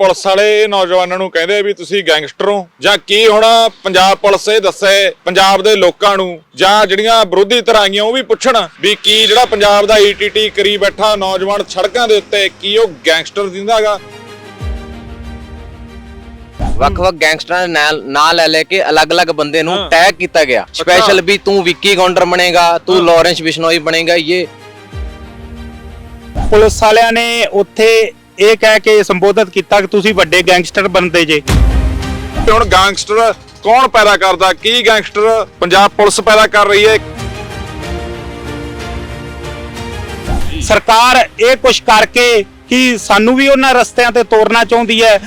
Police ਵਾਲੇ ਨੌਜਵਾਨਾਂ ਨੂੰ ਕਹਿੰਦੇ ਵੀ ਤੁਸੀਂ ਗੈਂਗਸਟਰ ਹੋ। ਜਾਂ ਕੀ ਹੁਣ ਪੰਜਾਬ ਪੁਲਿਸ ਇਹ ਦੱਸੇ ਪੰਜਾਬ ਦੇ ਲੋਕਾਂ ਨੂੰ ਜਾਂ ਜਿਹੜੀਆਂ ਵਿਰੋਧੀ ਧਿਰਾਂ ਆਈਆਂ ਉਹ ਵੀ ਪੁੱਛਣ ਵੀ ਕੀ ਜਿਹੜਾ ਪੰਜਾਬ ਦਾ ਈਟੀਟੀ ਕਰੀ ਬੈਠਾ ਨੌਜਵਾਨ ਸੜਕਾਂ ਦੇ ਉੱਤੇ ਕੀ ਉਹ ਗੈਂਗਸਟਰ ਦਿੰਦਾਗਾ ਵੱਖ-ਵੱਖ ਗੈਂਗਸਟਰਾਂ ਦੇ ਨਾਲ ਨਾਂ ਲੈ ਲੈ ਕੇ ਅਲੱਗ-ਅਲੱਗ ਬੰਦੇ ਨੂੰ। ਟੈਗ ਕੀਤਾ ਗਿਆ। ਸਪੈਸ਼ਲ ਵੀ ਤੂੰ ਵਿੱਕੀ ਗੌਂਡਰ ਬਣੇਗਾ ਤੂੰ ਲਾਰੈਂਸ ਬਿਸ਼ਨੋਈ ਬਣੇਗਾ ਇਹ। ਪੁਲਿਸ ਵਾਲਿਆਂ ਨੇ ਉੱਥੇ ਇਹ ਕਹਿ ਕੇ ਸੰਬੋਧਿਤ ਕੀਤਾ ਕਿ ਤੁਸੀਂ ਵੱਡੇ ਗੈਂਗਸਟਰ ਬਣਦੇ ਜੇ। ਤੇ ਹੁਣ ਗੈਂਗਸਟਰ ਕੌਣ ਪੈਦਾ ਕਰਦਾ? ਕੀ ਗੈਂਗਸਟਰ ਪੰਜਾਬ ਪੁਲਿਸ ਪੈਦਾ ਕਰ ਰਹੀ ਹੈ? ਸਰਕਾਰ ਇਹ ਕੁਛ ਕਰਕੇ ਕਿ ਸਾਨੂੰ ਵੀ ਉਹਨਾਂ ਰਸਤਿਆਂ ਤੇ ਤੋਰਨਾ ਚਾਹੁੰਦੀ ਹੈ।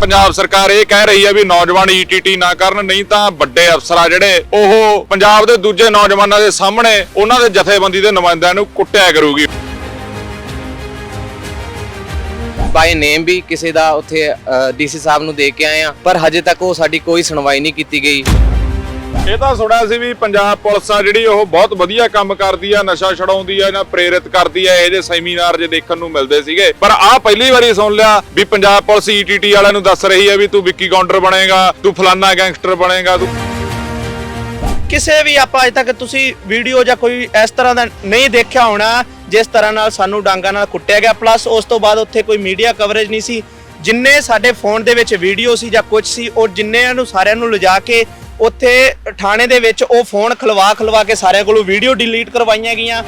ਪੰਜਾਬ ਸਰਕਾਰ ਇਹ ਕਹਿ ਰਹੀ ਹੈ ਵੀ ਨੌਜਵਾਨ ਈਟੀਟੀ ਨਾ ਕਰਨ ਨਹੀਂ ਤਾਂ ਵੱਡੇ ਅਫਸਰ ਆ ਜਿਹੜੇ ਉਹ ਪੰਜਾਬ ਦੇ ਦੂਜੇ ਨੌਜਵਾਨਾਂ ਦੇ ਸਾਹਮਣੇ ਉਹਨਾਂ ਦੇ ਜਥੇਬੰਦੀ ਦੇ ਨੁਮਾਇੰਦਿਆਂ ਨੂੰ ਕੁੱਟਿਆ ਕਰੂਗੀ। ਬਾਈ ਨੇਮ ਵੀ ਕਿਸੇ ਦਾ ਉੱਥੇ ਡੀਸੀ ਸਾਹਿਬ ਨੂੰ ਦੇ ਕੇ ਆਏ ਆ ਪਰ ਹਜੇ ਤੱਕ ਉਹ ਸਾਡੀ ਕੋਈ ਸੁਣਵਾਈ ਨਹੀਂ ਕੀਤੀ ਗਈ। ਇਹ ਤਾਂ ਸੁਣਿਆ ਸੀ ਵੀ ਪੰਜਾਬ ਪੁਲਿਸ ਆ ਜਿਹੜੀ ਉਹ ਬਹੁਤ ਵਧੀਆ ਕੰਮ ਕਰਦੀ ਆ, ਨਸ਼ਾ ਛਡਾਉਂਦੀ ਆ ਜਾਂ ਪ੍ਰੇਰਿਤ ਕਰਦੀ ਆ ਇਹਦੇ ਸੈਮੀਨਾਰ ਜੇ ਦੇਖਣ ਨੂੰ ਮਿਲਦੇ ਸੀਗੇ। ਪਰ ਆਹ ਪਹਿਲੀ ਵਾਰੀ ਸੁਣ ਲਿਆ ਵੀ ਪੰਜਾਬ ਪੁਲਿਸ ਈਟੀਟੀ ਵਾਲਿਆਂ ਨੂੰ ਦੱਸ ਰਹੀ ਹੈ ਵੀ ਤੂੰ ਵਿੱਕੀ ਕਾਊਂਟਰ ਬਣੇਗਾ, ਤੂੰ ਫਲਾਨਾ ਗੈਂਗਸਟਰ ਬਣੇਗਾ, ਤੂੰ ਕਿਸੇ ਵੀ ਆਪਾਂ ਅਜੇ ਤੱਕ ਤੁਸੀਂ ਵੀਡੀਓ ਜਾਂ ਕੋਈ ਇਸ ਤਰ੍ਹਾਂ ਦਾ ਨਹੀਂ ਦੇਖਿਆ ਹੋਣਾ, ਜਿਸ ਤਰ੍ਹਾਂ ਨਾਲ ਸਾਨੂੰ ਡਾਂਗਾ ਨਾਲ ਕੁੱਟਿਆ ਗਿਆ। ਪਲੱਸ ਉਸ ਤੋਂ ਬਾਅਦ ਉੱਥੇ ਕੋਈ ਮੀਡੀਆ ਕਵਰੇਜ ਨਹੀਂ ਸੀ। ਜਿੰਨੇ ਸਾਡੇ ਫੋਨ ਦੇ ਵਿੱਚ ਵੀਡੀਓ ਸੀ ਜਾਂ ਕੁਝ ਸੀ, ਉਹ ਜਿੰਨਿਆਂ ਨੂੰ ਸਾਰਿਆਂ ਨੂੰ ਲਿਜਾ ਕੇ ਉੱਥੇ ਥਾਣੇ ਦੇ ਵਿੱਚ ਉਹ ਫੋਨ ਖਲਵਾ ਖਲਵਾ ਕੇ ਸਾਰਿਆਂ ਕੋਲੋਂ ਵੀਡੀਓ ਡਿਲੀਟ ਕਰਵਾਈਆਂ ਗਈਆਂ।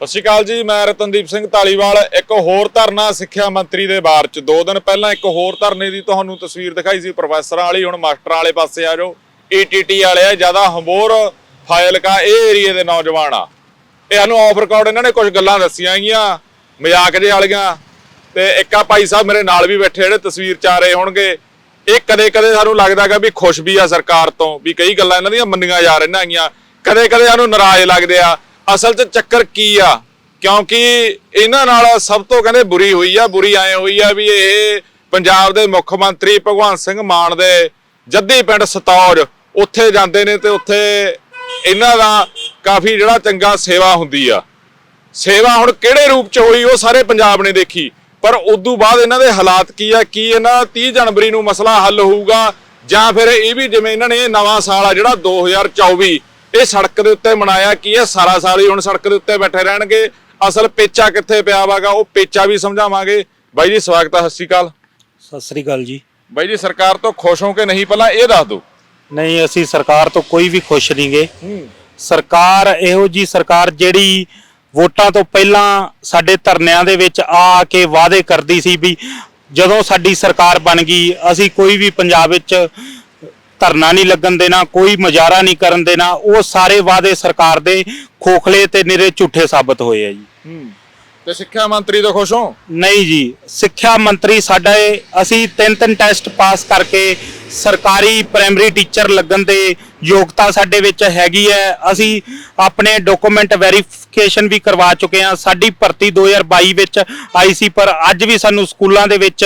ਸਤਿ ਸ਼੍ਰੀ ਅਕਾਲ ਜੀ, ਮੈਂ ਰਤਨਦੀਪ ਸਿੰਘ ਢਾਲੀਵਾਲ ਇੱਕ ਹੋਰ ਧਰਨਾ ਸਿੱਖਿਆ ਮੰਤਰੀ ਦੇ ਬਾਰ ਚ। ਦੋ ਦਿਨ ਪਹਿਲਾਂ ਇੱਕ ਹੋਰ ਧਰਨੇ ਦੀ ਤੁਹਾਨੂੰ ਤਸਵੀਰ ਦਿਖਾਈ ਸੀ, ਪ੍ਰੋਫੈਸਰਾਂ ਵਾਲੀ, ਹੁਣ ਮਾਸਟਰਾਂ ਵਾਲੇ ਪਾਸੇ ਆ ਜਾਓ। ਈਟੀਟੀ ਵਾਲੇ ਆ, ਜ਼ਿਆਦਾ ਹੰਬੋਰ ਫਾਇਲਕਾ ਇਹ ਏਰੀਏ ਦੇ ਨੌਜਵਾਨ ਆ। ਇਹ ਸਾਨੂੰ ਆਫ ਰਿਕਾਰਡ ਇਹਨਾਂ ਨੇ ਕੁਝ ਗੱਲਾਂ ਦੱਸੀਆਂ ਗਈਆਂ, ਮਜ਼ਾਕ ਜੇ ਵਾਲੀਆਂ। ਤੇ ਇੱਕ ਆ ਭਾਈ ਸਾਹਿਬ ਮੇਰੇ ਨਾਲ ਵੀ ਬੈਠੇ, ਜਿਹੜੇ ਤਸਵੀਰ ਚ ਆ ਰਹੇ ਹੋਣਗੇ। ਇਹ ਕਦੇ ਕਦੇ ਸਾਨੂੰ ਲੱਗਦਾਗਾ ਵੀ ਖੁਸ਼ ਵੀ ਆ ਸਰਕਾਰ ਤੋਂ, ਵੀ ਕਈ ਗੱਲਾਂ ਇਹਨਾਂ ਦੀਆਂ ਮੰਨੀਆਂ ਜਾ ਰਹੀਆਂ ਗੀਆਂ ਕਦੇ ਕਦੇ ਸਾਨੂੰ ਨਾਰਾਜ਼ ਲੱਗਦੇ ਆ। ਅਸਲ 'ਚ ਚੱਕਰ ਕੀ ਆ? ਕਿਉਂਕਿ ਇਹਨਾਂ ਨਾਲ ਸਭ ਤੋਂ ਕਹਿੰਦੇ ਬੁਰੀ ਹੋਈ ਆ, ਬੁਰੀ ਐ ਹੋਈ ਆ ਵੀ ਇਹ ਪੰਜਾਬ ਦੇ ਮੁੱਖ ਮੰਤਰੀ ਭਗਵੰਤ ਸਿੰਘ ਮਾਨ ਦੇ ਜੱਦੀ ਪਿੰਡ ਸਤੌਜ ਉੱਥੇ ਜਾਂਦੇ ਨੇ ਤੇ ਉੱਥੇ ਇਹਨਾਂ ਦਾ ਕਾਫੀ ਜਿਹੜਾ ਚੰਗਾ ਸੇਵਾ ਹੁੰਦੀ ਆ। ਸੇਵਾ ਹੁਣ ਕਿਹੜੇ ਰੂਪ ਚ ਹੋਈ ਉਹ ਸਾਰੇ ਪੰਜਾਬ ਨੇ ਦੇਖੀ। ਪਰ ਉਦੋਂ ਬਾਅਦ ਇਹਨਾਂ ਦੇ ਹਾਲਾਤ ਕੀ ਆ? ਕੀ ਇਹਨਾਂ 30 ਜਨਵਰੀ ਨੂੰ ਮਸਲਾ ਹੱਲ ਹੋਊਗਾ ਜਾਂ ਫਿਰ ਇਹ ਵੀ ਜਿਵੇਂ ਇਹਨਾਂ ਨੇ ਨਵਾਂ ਸਾਲ ਆ ਜਿਹੜਾ 2024 ਇਹ ਸੜਕ ਦੇ ਉੱਤੇ ਮਨਾਇਆ ਕੀ ਇਹ ਸਾਰਾ ਸਾਲ ਹੀ ਹੁਣ ਸੜਕ ਦੇ ਉੱਤੇ ਬੈਠੇ ਰਹਿਣਗੇ। ਅਸਲ ਪੇਚਾ ਕਿੱਥੇ ਪਿਆ ਵਾਗਾ? ਉਹ ਪੇਚਾ ਵੀ ਸਮਝਾਵਾਂਗੇ। ਬਾਈ ਜੀ ਸਵਾਗਤ ਹੈ ਸਤਿ ਸ਼੍ਰੀ ਅਕਾਲ। ਸਤਿ ਸ੍ਰੀ ਅਕਾਲ ਜੀ। ਬਾਈ ਜੀ ਸਰਕਾਰ ਤੋਂ ਖੁਸ਼ ਹੋ ਕੇ ਨਹੀਂ? ਪਹਿਲਾਂ ਇਹ ਦੱਸ ਦਿਓ। ਨਹੀਂ ਅਸੀਂ ਸਰਕਾਰ ਤੋਂ ਕੋਈ ਵੀ ਖੁਸ਼ ਨਹੀਂਗੇ ਸਰਕਾਰ ਇਹੋ ਜੀ ਸਰਕਾਰ ਜਿਹੜੀ ਵੋਟਾਂ ਤੋਂ ਪਹਿਲਾਂ ਸਾਡੇ ਧਰਨਿਆਂ ਦੇ ਵਿੱਚ ਆ ਕੇ ਵਾਅਦੇ ਕਰਦੀ ਸੀ ਵੀ ਜਦੋਂ ਸਾਡੀ ਸਰਕਾਰ ਬਣ ਗਈ ਅਸੀਂ ਕੋਈ ਵੀ ਪੰਜਾਬ ਵਿੱਚ ਧਰਨਾ ਨਹੀਂ ਲੱਗਣ ਦੇਣਾ ਕੋਈ ਮੁਜ਼ਾਹਰਾ ਨਹੀਂ ਕਰਨ ਦੇਣਾ ਉਹ ਸਾਰੇ ਵਾਅਦੇ ਸਰਕਾਰ ਦੇ ਖੋਖਲੇ ਤੇ ਨਿਰੇ ਝੂਠੇ ਸਾਬਤ ਹੋਏ ਆ ਜੀ। ਤੇ ਸਿੱਖਿਆ ਮੰਤਰੀ ਤੋਂ ਖੁਸ਼ ਹੋ? ਨਹੀਂ ਜੀ ਸਿੱਖਿਆ ਮੰਤਰੀ ਸਾਡਾ ਇਹ- ਅਸੀਂ ਤਿੰਨ ਤਿੰਨ ਟੈਸਟ ਪਾਸ ਕਰਕੇ ਸਰਕਾਰੀ ਪ੍ਰਾਇਮਰੀ ਟੀਚਰ ਲੱਗਣ ਦੇ ਯੋਗਤਾ ਸਾਡੇ ਵਿੱਚ ਹੈਗੀ ਹੈ। ਅਸੀਂ ਆਪਣੇ ਡਾਕੂਮੈਂਟ ਵੈਰੀਫਿਕੇਸ਼ਨ ਵੀ ਕਰਵਾ ਚੁੱਕੇ ਹਾਂ। ਸਾਡੀ ਭਰਤੀ 2022 ਵਿੱਚ ਆਈ ਸੀ, ਪਰ ਅੱਜ ਵੀ ਸਾਨੂੰ ਸਕੂਲਾਂ ਦੇ ਵਿੱਚ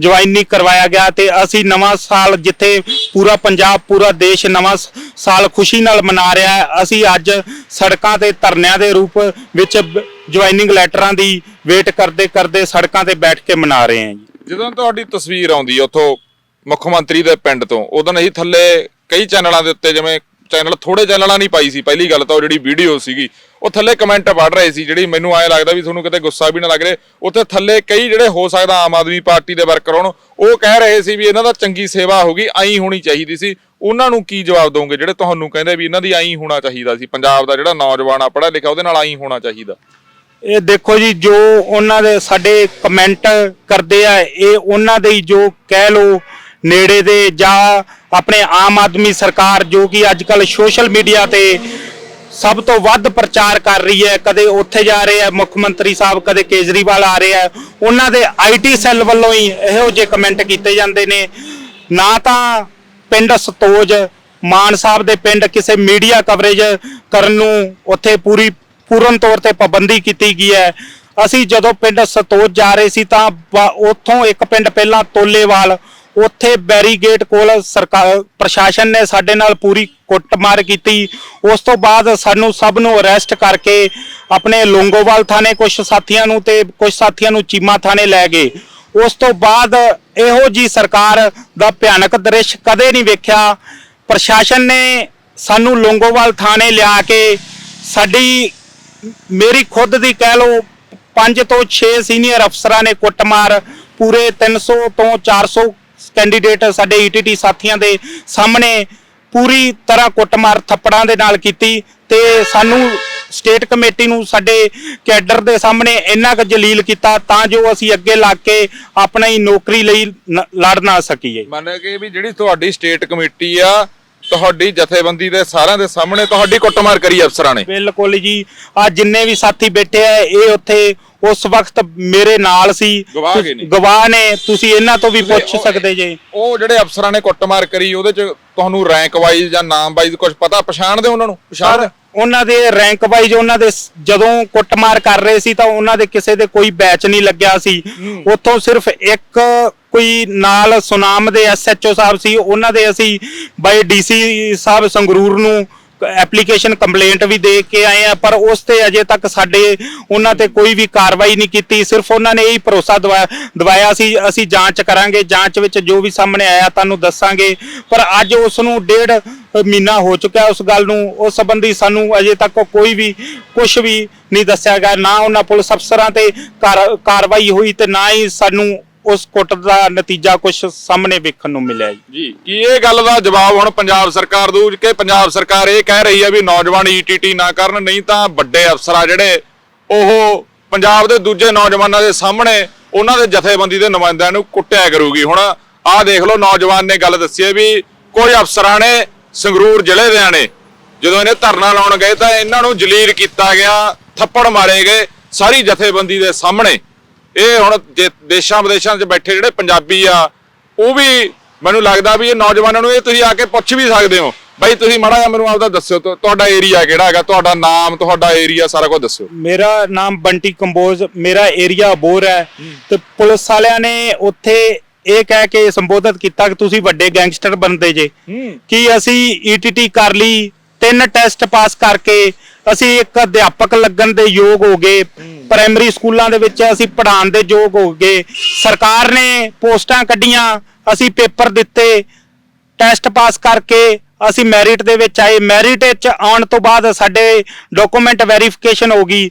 ਜੁਆਇਨ ਕਰਵਾਇਆ ਗਿਆ ਤੇ ਅਸੀਂ ਨਵਾਂ ਸਾਲ ਜਿੱਥੇ ਪੂਰਾ ਪੰਜਾਬ, ਪੂਰਾ ਦੇਸ਼ ਨਵਾਂ ਸਾਲ ਖੁਸ਼ੀ ਨਾਲ ਮਨਾ ਰਿਹਾ ਹੈ। ਅਸੀਂ ਅੱਜ ਸੜਕਾਂ ਤੇ ਧਰਨਿਆਂ ਦੇ ਰੂਪ ਵਿੱਚ ਜੁਆਇਨਿੰਗ ਲੈਟਰਾਂ ਦੀ ਵੇਟ ਕਰਦੇ ਕਰਦੇ ਸੜਕਾਂ ਤੇ ਬੈਠ ਕੇ ਮਨਾ ਰਹੇ ਹਾਂ ਜੀ। ਜਦੋਂ ਤੁਹਾਡੀ ਤਸਵੀਰ ਆਉਂਦੀ ਹੈ ਉਥੋਂ ਮੁੱਖ ਮੰਤਰੀ ਦੇ ਪਿੰਡ ਤੋਂ, ਉਦੋਂ ਅਸੀਂ ਥੱਲੇ ਕਈ ਚੈਨਲਾਂ ਦੇ ਉੱਤੇ ਜਿਵੇਂ ਚੈਨਲ ਥੋੜੇ ਚੈਨਲਾਂ ਨਹੀਂ ਪਾਈ ਸੀ, ਪਹਿਲੀ ਗੱਲ ਤਾਂ ਉਹ ਜਿਹੜੀ ਵੀਡੀਓ ਸੀਗੀ, ਉਹ ਥੱਲੇ ਕਮੈਂਟ ਪੜ ਰਹੇ ਸੀ, ਜਿਹੜੀ ਮੈਨੂੰ ਐਂ ਲੱਗਦਾ ਵੀ ਤੁਹਾਨੂੰ ਕਿਤੇ ਗੁੱਸਾ ਵੀ ਨਾ ਲੱਗ ਰਿਹਾ। ਉੱਥੇ ਥੱਲੇ ਕਈ ਜਿਹੜੇ ਹੋ ਸਕਦਾ ਆਮ ਆਦਮੀ ਪਾਰਟੀ ਦੇ ਵਰਕਰ ਹੋਣ, ਉਹ ਕਹਿ ਰਹੇ ਸੀ ਵੀ ਇਹਨਾਂ ਦਾ ਚੰਗੀ ਸੇਵਾ ਹੋਗੀ ਐਂ ਹੋਣੀ ਚਾਹੀਦੀ ਸੀ। ਉਹਨਾਂ ਨੂੰ ਕੀ ਜਵਾਬ ਦੋਗੇ ਜਿਹੜੇ ਤੁਹਾਨੂੰ ਕਹਿੰਦੇ ਵੀ ਇਹਨਾਂ ਦੀ ਐਂ ਹੋਣਾ ਚਾਹੀਦਾ ਸੀ? ਪੰਜਾਬ ਦਾ ਜਿਹੜਾ ਨੌਜਵਾਨ ਆ, ਪੜ੍ਹਿਆ ਲਿਖਿਆ, ਉਹਦੇ ਨਾਲ ਐਂ ਹੋਣਾ ਚਾਹੀਦਾ। ਇਹ ਦੇਖੋ ਜੀ, ਜੋ ਉਹਨਾਂ ਦੇ ਸਾਡੇ ਕਮੈਂਟ ਕਰਦੇ ਆ, ਇਹ ਉਹਨਾਂ ਦੇ ਜੋ ਕਹਿ ਲੋ ਨੇੜੇ ਦੇ ਜਾਂ ਆਪਣੇ ਆਮ ਆਦਮੀ ਸਰਕਾਰ ਜੋ ਕਿ ਅੱਜ ਕੱਲ ਸੋਸ਼ਲ ਮੀਡੀਆ ਤੇ ਸਭ ਤੋਂ ਵੱਧ ਪ੍ਰਚਾਰ ਕਰ ਰਹੀ ਹੈ, ਕਦੇ ਉੱਥੇ ਜਾ ਰਹੇ ਆ ਮੁੱਖ ਮੰਤਰੀ ਸਾਹਿਬ ਕਦੇ ਕੇਜਰੀਵਾਲ ਆ ਰਹੇ ਆ ਉਹਨਾਂ ਦੇ ਆਈਟੀ ਸੈੱਲ ਵੱਲੋਂ ਹੀ ਇਹੋ ਜਿਹੇ ਕਮੈਂਟ ਕੀਤੇ ਜਾਂਦੇ ਨੇ। ਨਾ ਤਾਂ ਪਿੰਡ ਸਤੋਜ, ਮਾਨ ਸਾਹਿਬ ਦੇ ਪਿੰਡ ਕਿਸੇ ਮੀਡੀਆ ਕਵਰੇਜ ਕਰਨ ਨੂੰ ਉੱਥੇ ਪੂਰੀ, ਪੂਰਨ ਤੌਰ ਤੇ ਪਾਬੰਦੀ ਕੀਤੀ ਗਈ ਹੈ। ਅਸੀਂ ਜਦੋਂ ਪਿੰਡ ਸਤੋਜ ਜਾ ਰਹੇ ਸੀ ਤਾਂ ਉੱਥੋਂ ਇੱਕ ਪਿੰਡ ਪਹਿਲਾਂ ਤੋਲੇਵਾਲ ਉੱਥੇ ਬੈਰੀਗੇਟ ਕੋਲ ਸਰਕਾਰ ਪ੍ਰਸ਼ਾਸਨ ਨੇ ਸਾਡੇ ਨਾਲ ਪੂਰੀ ਕੁੱਟਮਾਰ ਕੀਤੀ। ਉਸ ਤੋਂ ਬਾਅਦ ਸਾਨੂੰ ਸਭ ਨੂੰ ਅਰੈਸਟ ਕਰਕੇ ਆਪਣੇ ਲੋਂਗੋਵਾਲ ਥਾਣੇ ਕੁਝ ਸਾਥੀਆਂ ਨੂੰ ਤੇ ਕੁਝ ਸਾਥੀਆਂ ਨੂੰ ਚੀਮਾ ਥਾਣੇ ਲੈ ਗਏ। ਉਸ ਤੋਂ ਬਾਅਦ ਇਹੋ ਜੀ ਸਰਕਾਰ ਦਾ ਭਿਆਨਕ ਦ੍ਰਿਸ਼ ਕਦੇ ਨਹੀਂ ਵੇਖਿਆ। ਪ੍ਰਸ਼ਾਸਨ ਨੇ ਸਾਨੂੰ ਲੋਂਗੋਵਾਲ ਥਾਣੇ ਲਿਆ ਕੇ ਸਾਡੀ ਮੇਰੀ ਖੁਦ ਦੀ ਕਹਿ ਲਓ 5 ਤੋਂ 6 ਸੀਨੀਅਰ ਅਫਸਰਾਂ ਨੇ ਕੁੱਟਮਾਰ। ਪੂਰੇ 300 ਤੋਂ 400 ਕੈਂਡੀਡੇਟ ਸਾਡੇ ਈਟੀਟੀ ਸਾਥੀਆਂ ਦੇ ਸਾਹਮਣੇ ਪੂਰੀ ਤਰ੍ਹਾਂ ਕੁੱਟਮਾਰ ਥੱਪੜਾਂ ਦੇ ਨਾਲ ਕੀਤੀ ਤੇ ਸਾਨੂੰ ਸਟੇਟ ਕਮੇਟੀ ਨੂੰ ਸਾਡੇ ਕੈਡਰ ਦੇ ਸਾਹਮਣੇ ਇੰਨਾ ਕੁ ਜਲੀਲ ਕੀਤਾ ਤਾਂ ਜੋ ਅਸੀਂ ਅੱਗੇ ਲੱਗ ਕੇ ਆਪਣੀ ਨੌਕਰੀ ਲਈ ਲੜ ਨਾ ਸਕੀਏ। ਮੰਨ ਕੇ ਵੀ ਜਿਹੜੀ ਤੁਹਾਡੀ ਸਟੇਟ ਕਮੇਟੀ ਆ ਤੁਹਾਡੀ ਜਥੇਬੰਦੀ ਦੇ ਸਾਰਿਆਂ ਦੇ ਸਾਹਮਣੇ ਤੁਹਾਡੀ ਕੁੱਟਮਾਰ ਕਰੀ ਅਫਸਰਾਂ ਨੇ। ਬਿਲਕੁਲ ਜੀ। ਆ ਜਿੰਨੇ ਵੀ ਸਾਥੀ ਬੈਠੇ ਆ ਇਹ ਉੱਥੇ ਉਸ ਵਕਤ ਮੇਰੇ ਨਾਲ ਸੀ। ਗਵਾਹ ਹੈਗੇ ਨੇ। ਗਵਾਹ ਨੇ ਤੁਸੀਂ ਇਹਨਾਂ ਤੋਂ ਵੀ ਪੁੱਛ ਸਕਦੇ ਜੇ। ਉਹ ਜਿਹੜੇ ਅਫਸਰਾਂ ਨੇ ਕੁੱਟਮਾਰ ਕਰੀ ਉਹਦੇ ਚ ਤੁਹਾਨੂੰ ਰੈਂਕ ਵਾਈਜ਼ ਜਾਂ ਨਾਮ ਵਾਈਜ਼ ਕੁਝ ਪਤਾ? ਪਛਾਣਦੇ ਉਹਨਾਂ ਨੂੰ? ਪਛਾਣਦੇ ਉਹਨਾਂ ਦੇ ਰੈਂਕ ਵਾਈਜ਼ ਉਹਨਾਂ ਦੇ ਸ- ਜਦੋਂ ਕੁੱਟਮਾਰ ਕਰ ਰਹੇ ਸੀ ਤਾਂ ਉਹਨਾਂ ਦੇ ਕਿਸੇ ਦੇ ਕੋਈ ਬੈਚ ਨਹੀਂ ਲੱਗਿਆ ਸੀ। ਉੱਥੋਂ ਸਿਰਫ ਇੱਕ ਕੋਈ ਨਾਲ ਸੁਨਾਮ ਦੇ ਐਸਐਚਓ ਸਾਹਿਬ ਸੀ। ਉਹਨਾਂ ਦੇ ਅਸੀਂ ਬਾਈ ਡੀਸੀ ਸਾਹਿਬ ਸੰਗਰੂਰ ਨੂੰ ਐਪਲੀਕੇਸ਼ਨ ਕੰਪਲੇਂਟ ਵੀ ਦੇ ਕੇ ਆਏ ਆ, ਪਰ ਉਸ ਤੇ ਅਜੇ ਤੱਕ ਸਾਡੇ ਉਹਨਾਂ ਤੇ ਕੋਈ ਵੀ ਕਾਰਵਾਈ ਨਹੀਂ ਕੀਤੀ। ਸਿਰਫ ਉਹਨਾਂ ਨੇ ਇਹ ਭਰੋਸਾ ਦਵਾਇਆ ਸੀ, ਅਸੀਂ ਜਾਂਚ ਕਰਾਂਗੇ, ਜਾਂਚ ਵਿੱਚ ਜੋ ਵੀ ਸਾਹਮਣੇ ਆਇਆ ਤੁਹਾਨੂੰ ਦੱਸਾਂਗੇ। ਪਰ ਅੱਜ ਉਸ ਨੂੰ ਡੇਢ ਮਹੀਨਾ ਹੋ ਚੁੱਕਿਆ ਉਸ ਗੱਲ ਨੂੰ। ਉਸ ਸੰਬੰਧੀ ਸਾਨੂੰ ਅਜੇ ਤੱਕ ਕੋਈ ਵੀ ਕੁਝ ਵੀ ਨਹੀਂ ਦੱਸਿਆ ਗਿਆ। ਨਾ ਉਹਨਾਂ ਪੁਲਿਸ ਅਫਸਰਾਂ ਤੇ ਕਾਰਵਾਈ ਹੋਈ ਤੇ ਨਾ ਹੀ ਸਾਨੂੰ ਉਸ ਕੁੱਟ ਦਾ ਨਤੀਜਾ ਕੁਝ ਸਾਹਮਣੇ ਵੇਖਣ ਨੂੰ ਮਿਲਿਆ ਜੀ। ਜੀ, ਕੀ ਇਹ ਗੱਲ ਦਾ ਜਵਾਬ ਹੁਣ ਪੰਜਾਬ ਸਰਕਾਰ ਦੂ ਕਿ ਪੰਜਾਬ ਸਰਕਾਰ ਇਹ ਕਹਿ ਰਹੀ ਹੈ ਵੀ ਨੌਜਵਾਨ ਈਟੀਟੀ ਨਾ ਕਰਨ, ਨਹੀਂ ਤਾਂ ਵੱਡੇ ਅਫਸਰ ਆ ਜਿਹੜੇ ਉਹ ਪੰਜਾਬ ਦੇ ਦੂਜੇ ਨੌਜਵਾਨਾਂ ਦੇ ਸਾਹਮਣੇ ਉਹਨਾਂ ਦੇ ਜਥੇਬੰਦੀ ਦੇ ਨੁਮਾਇੰਦਿਆਂ ਨੂੰ ਕੁੱਟਿਆ ਕਰੂਗੀ। ਹੁਣ ਆਹ ਦੇਖ ਲਓ, ਨੌਜਵਾਨ ਨੇ ਗੱਲ ਦੱਸੀ ਹੈ ਵੀ ਕੋਈ ਅਫਸਰਾਂ ਨੇ ਸੰਗਰੂਰ ਜ਼ਿਲ੍ਹੇ ਦੇ ਨੇ, ਜਦੋਂ ਇਹਨੇ ਧਰਨਾ ਲਾਉਣ ਗਏ ਤਾਂ ਇਹਨਾਂ ਨੂੰ ਜਲੀਲ ਕੀਤਾ ਗਿਆ, ਥੱਪੜ ਮਾਰੇ ਗਏ ਸਾਰੀ ਜਥੇਬੰਦੀ ਦੇ ਸਾਹਮਣੇ। ਇਹ ਹੁਣ ਜੇ ਦੇਸ਼ਾਂ ਵਿਦੇਸ਼ਾਂ 'ਚ ਬੈਠੇ ਜਿਹੜੇ ਪੰਜਾਬੀ ਆ ਉਹ ਵੀ ਮੈਨੂੰ ਲੱਗਦਾ ਵੀ ਇਹ ਨੌਜਵਾਨਾਂ ਨੂੰ ਇਹ ਤੁਸੀਂ ਆ ਕੇ ਪੁੱਛ ਵੀ ਸਕਦੇ ਹੋ। ਬਾਈ ਤੁਸੀਂ ਮਾੜਾ ਜਿਹਾ ਮੈਨੂੰ ਆਪਦਾ ਦੱਸਿਓ ਤੁਹਾਡਾ ਏਰੀਆ ਕਿਹੜਾ ਹੈਗਾ? ਤੁਹਾਡਾ ਨਾਮ ਤੁਹਾਡਾ ਏਰੀਆ ਸਾਰਾ ਕੁਝ ਦੱਸਿਓ। ਮੇਰਾ ਨਾਮ ਬੰਟੀ ਕੰਬੋਜ ਮੇਰਾ ਏਰੀਆ ਅਬੋਰ ਹੈ। ਤੇ ਪੁਲਿਸ ਵਾਲਿਆਂ ਨੇ ਉੱਥੇ ਇਹ ਕਹਿ ਕੇ ਸੰਬੋਧਿਤ ਕੀਤਾ ਕਿ ਤੁਸੀਂ ਵੱਡੇ ਗੈਂਗਸਟਰ ਬਣਦੇ ਜੇ। ਕਿ ਅਸੀਂ ਈਟੀਟੀ ਕਰ ਲਈ ਤਿੰਨ ਟੈਸਟ ਪਾਸ ਕਰਕੇ ਅਸੀਂ ਇੱਕ ਅਧਿਆਪਕ ਲੱਗਣ ਦੇ ਯੋਗ ਹੋ ਗਏ ਪ੍ਰਾਇਮਰੀ ਸਕੂਲਾਂ ਦੇ ਵਿੱਚ ਅਸੀਂ ਪੜ੍ਹਾਉਣ ਦੇ ਯੋਗ ਹੋ ਗਏ। ਸਰਕਾਰ ਨੇ ਪੋਸਟਾਂ ਕੱਢੀਆਂ, ਅਸੀਂ ਪੇਪਰ ਦਿੱਤੇ ਟੈਸਟ ਪਾਸ ਕਰਕੇ ਅਸੀਂ ਮੈਰਿਟ ਦੇ ਵਿੱਚ ਆਏ। ਮੈਰਿਟ ਵਿੱਚ ਆਉਣ ਤੋਂ ਬਾਅਦ ਸਾਡੇ ਡਾਕੂਮੈਂਟ ਵੈਰੀਫਿਕੇਸ਼ਨ ਹੋ ਗਈ।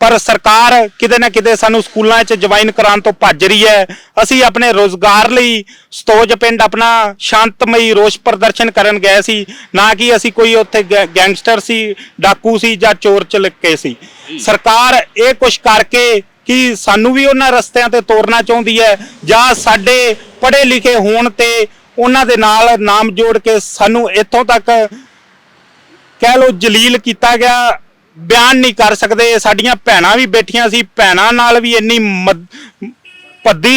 ਪਰ ਸਰਕਾਰ ਕਿਤੇ ਨਾ ਕਿਤੇ ਸਾਨੂੰ ਸਕੂਲਾਂ 'ਚ ਜੁਆਇਨ ਕਰਾਉਣ ਤੋਂ ਭੱਜ ਰਹੀ ਹੈ। ਅਸੀਂ ਆਪਣੇ ਰੋਜ਼ਗਾਰ ਲਈ ਸਤੋਜ ਪਿੰਡ ਆਪਣਾ ਸ਼ਾਂਤਮਈ ਰੋਸ ਪ੍ਰਦਰਸ਼ਨ ਕਰਨ ਗਏ ਸੀ। ਨਾ ਕਿ ਅਸੀਂ ਕੋਈ ਉੱਥੇ ਗੈਂਗਸਟਰ ਸੀ ਡਾਕੂ ਸੀ ਜਾਂ ਚੋਰ ਚਲਕੇ ਸੀ। ਸਰਕਾਰ ਇਹ ਕੁਛ ਕਰਕੇ ਕਿ ਸਾਨੂੰ ਵੀ ਉਹਨਾਂ ਰਸਤਿਆਂ ਤੇ ਤੋਰਨਾ ਚਾਹੁੰਦੀ ਹੈ ਜਾਂ ਸਾਡੇ ਪੜ੍ਹੇ ਲਿਖੇ ਹੋਣ ਤੇ ਉਹਨਾਂ ਦੇ ਨਾਲ ਨਾਮ ਜੋੜ ਕੇ ਸਾਨੂੰ ਇੱਥੋਂ ਤੱਕ ਕਹਿ ਲੋ ਜਲੀਲ ਕੀਤਾ ਗਿਆ। ਬਿਆਨ ਨਹੀਂ ਕਰ ਸਕਦੇ। ਸਾਡੀਆਂ ਭੈਣਾਂ ਵੀ ਬੈਠੀਆਂ ਸੀ। ਭੈਣਾਂ ਨਾਲ ਵੀ ਇੰਨੀ ਮਦ-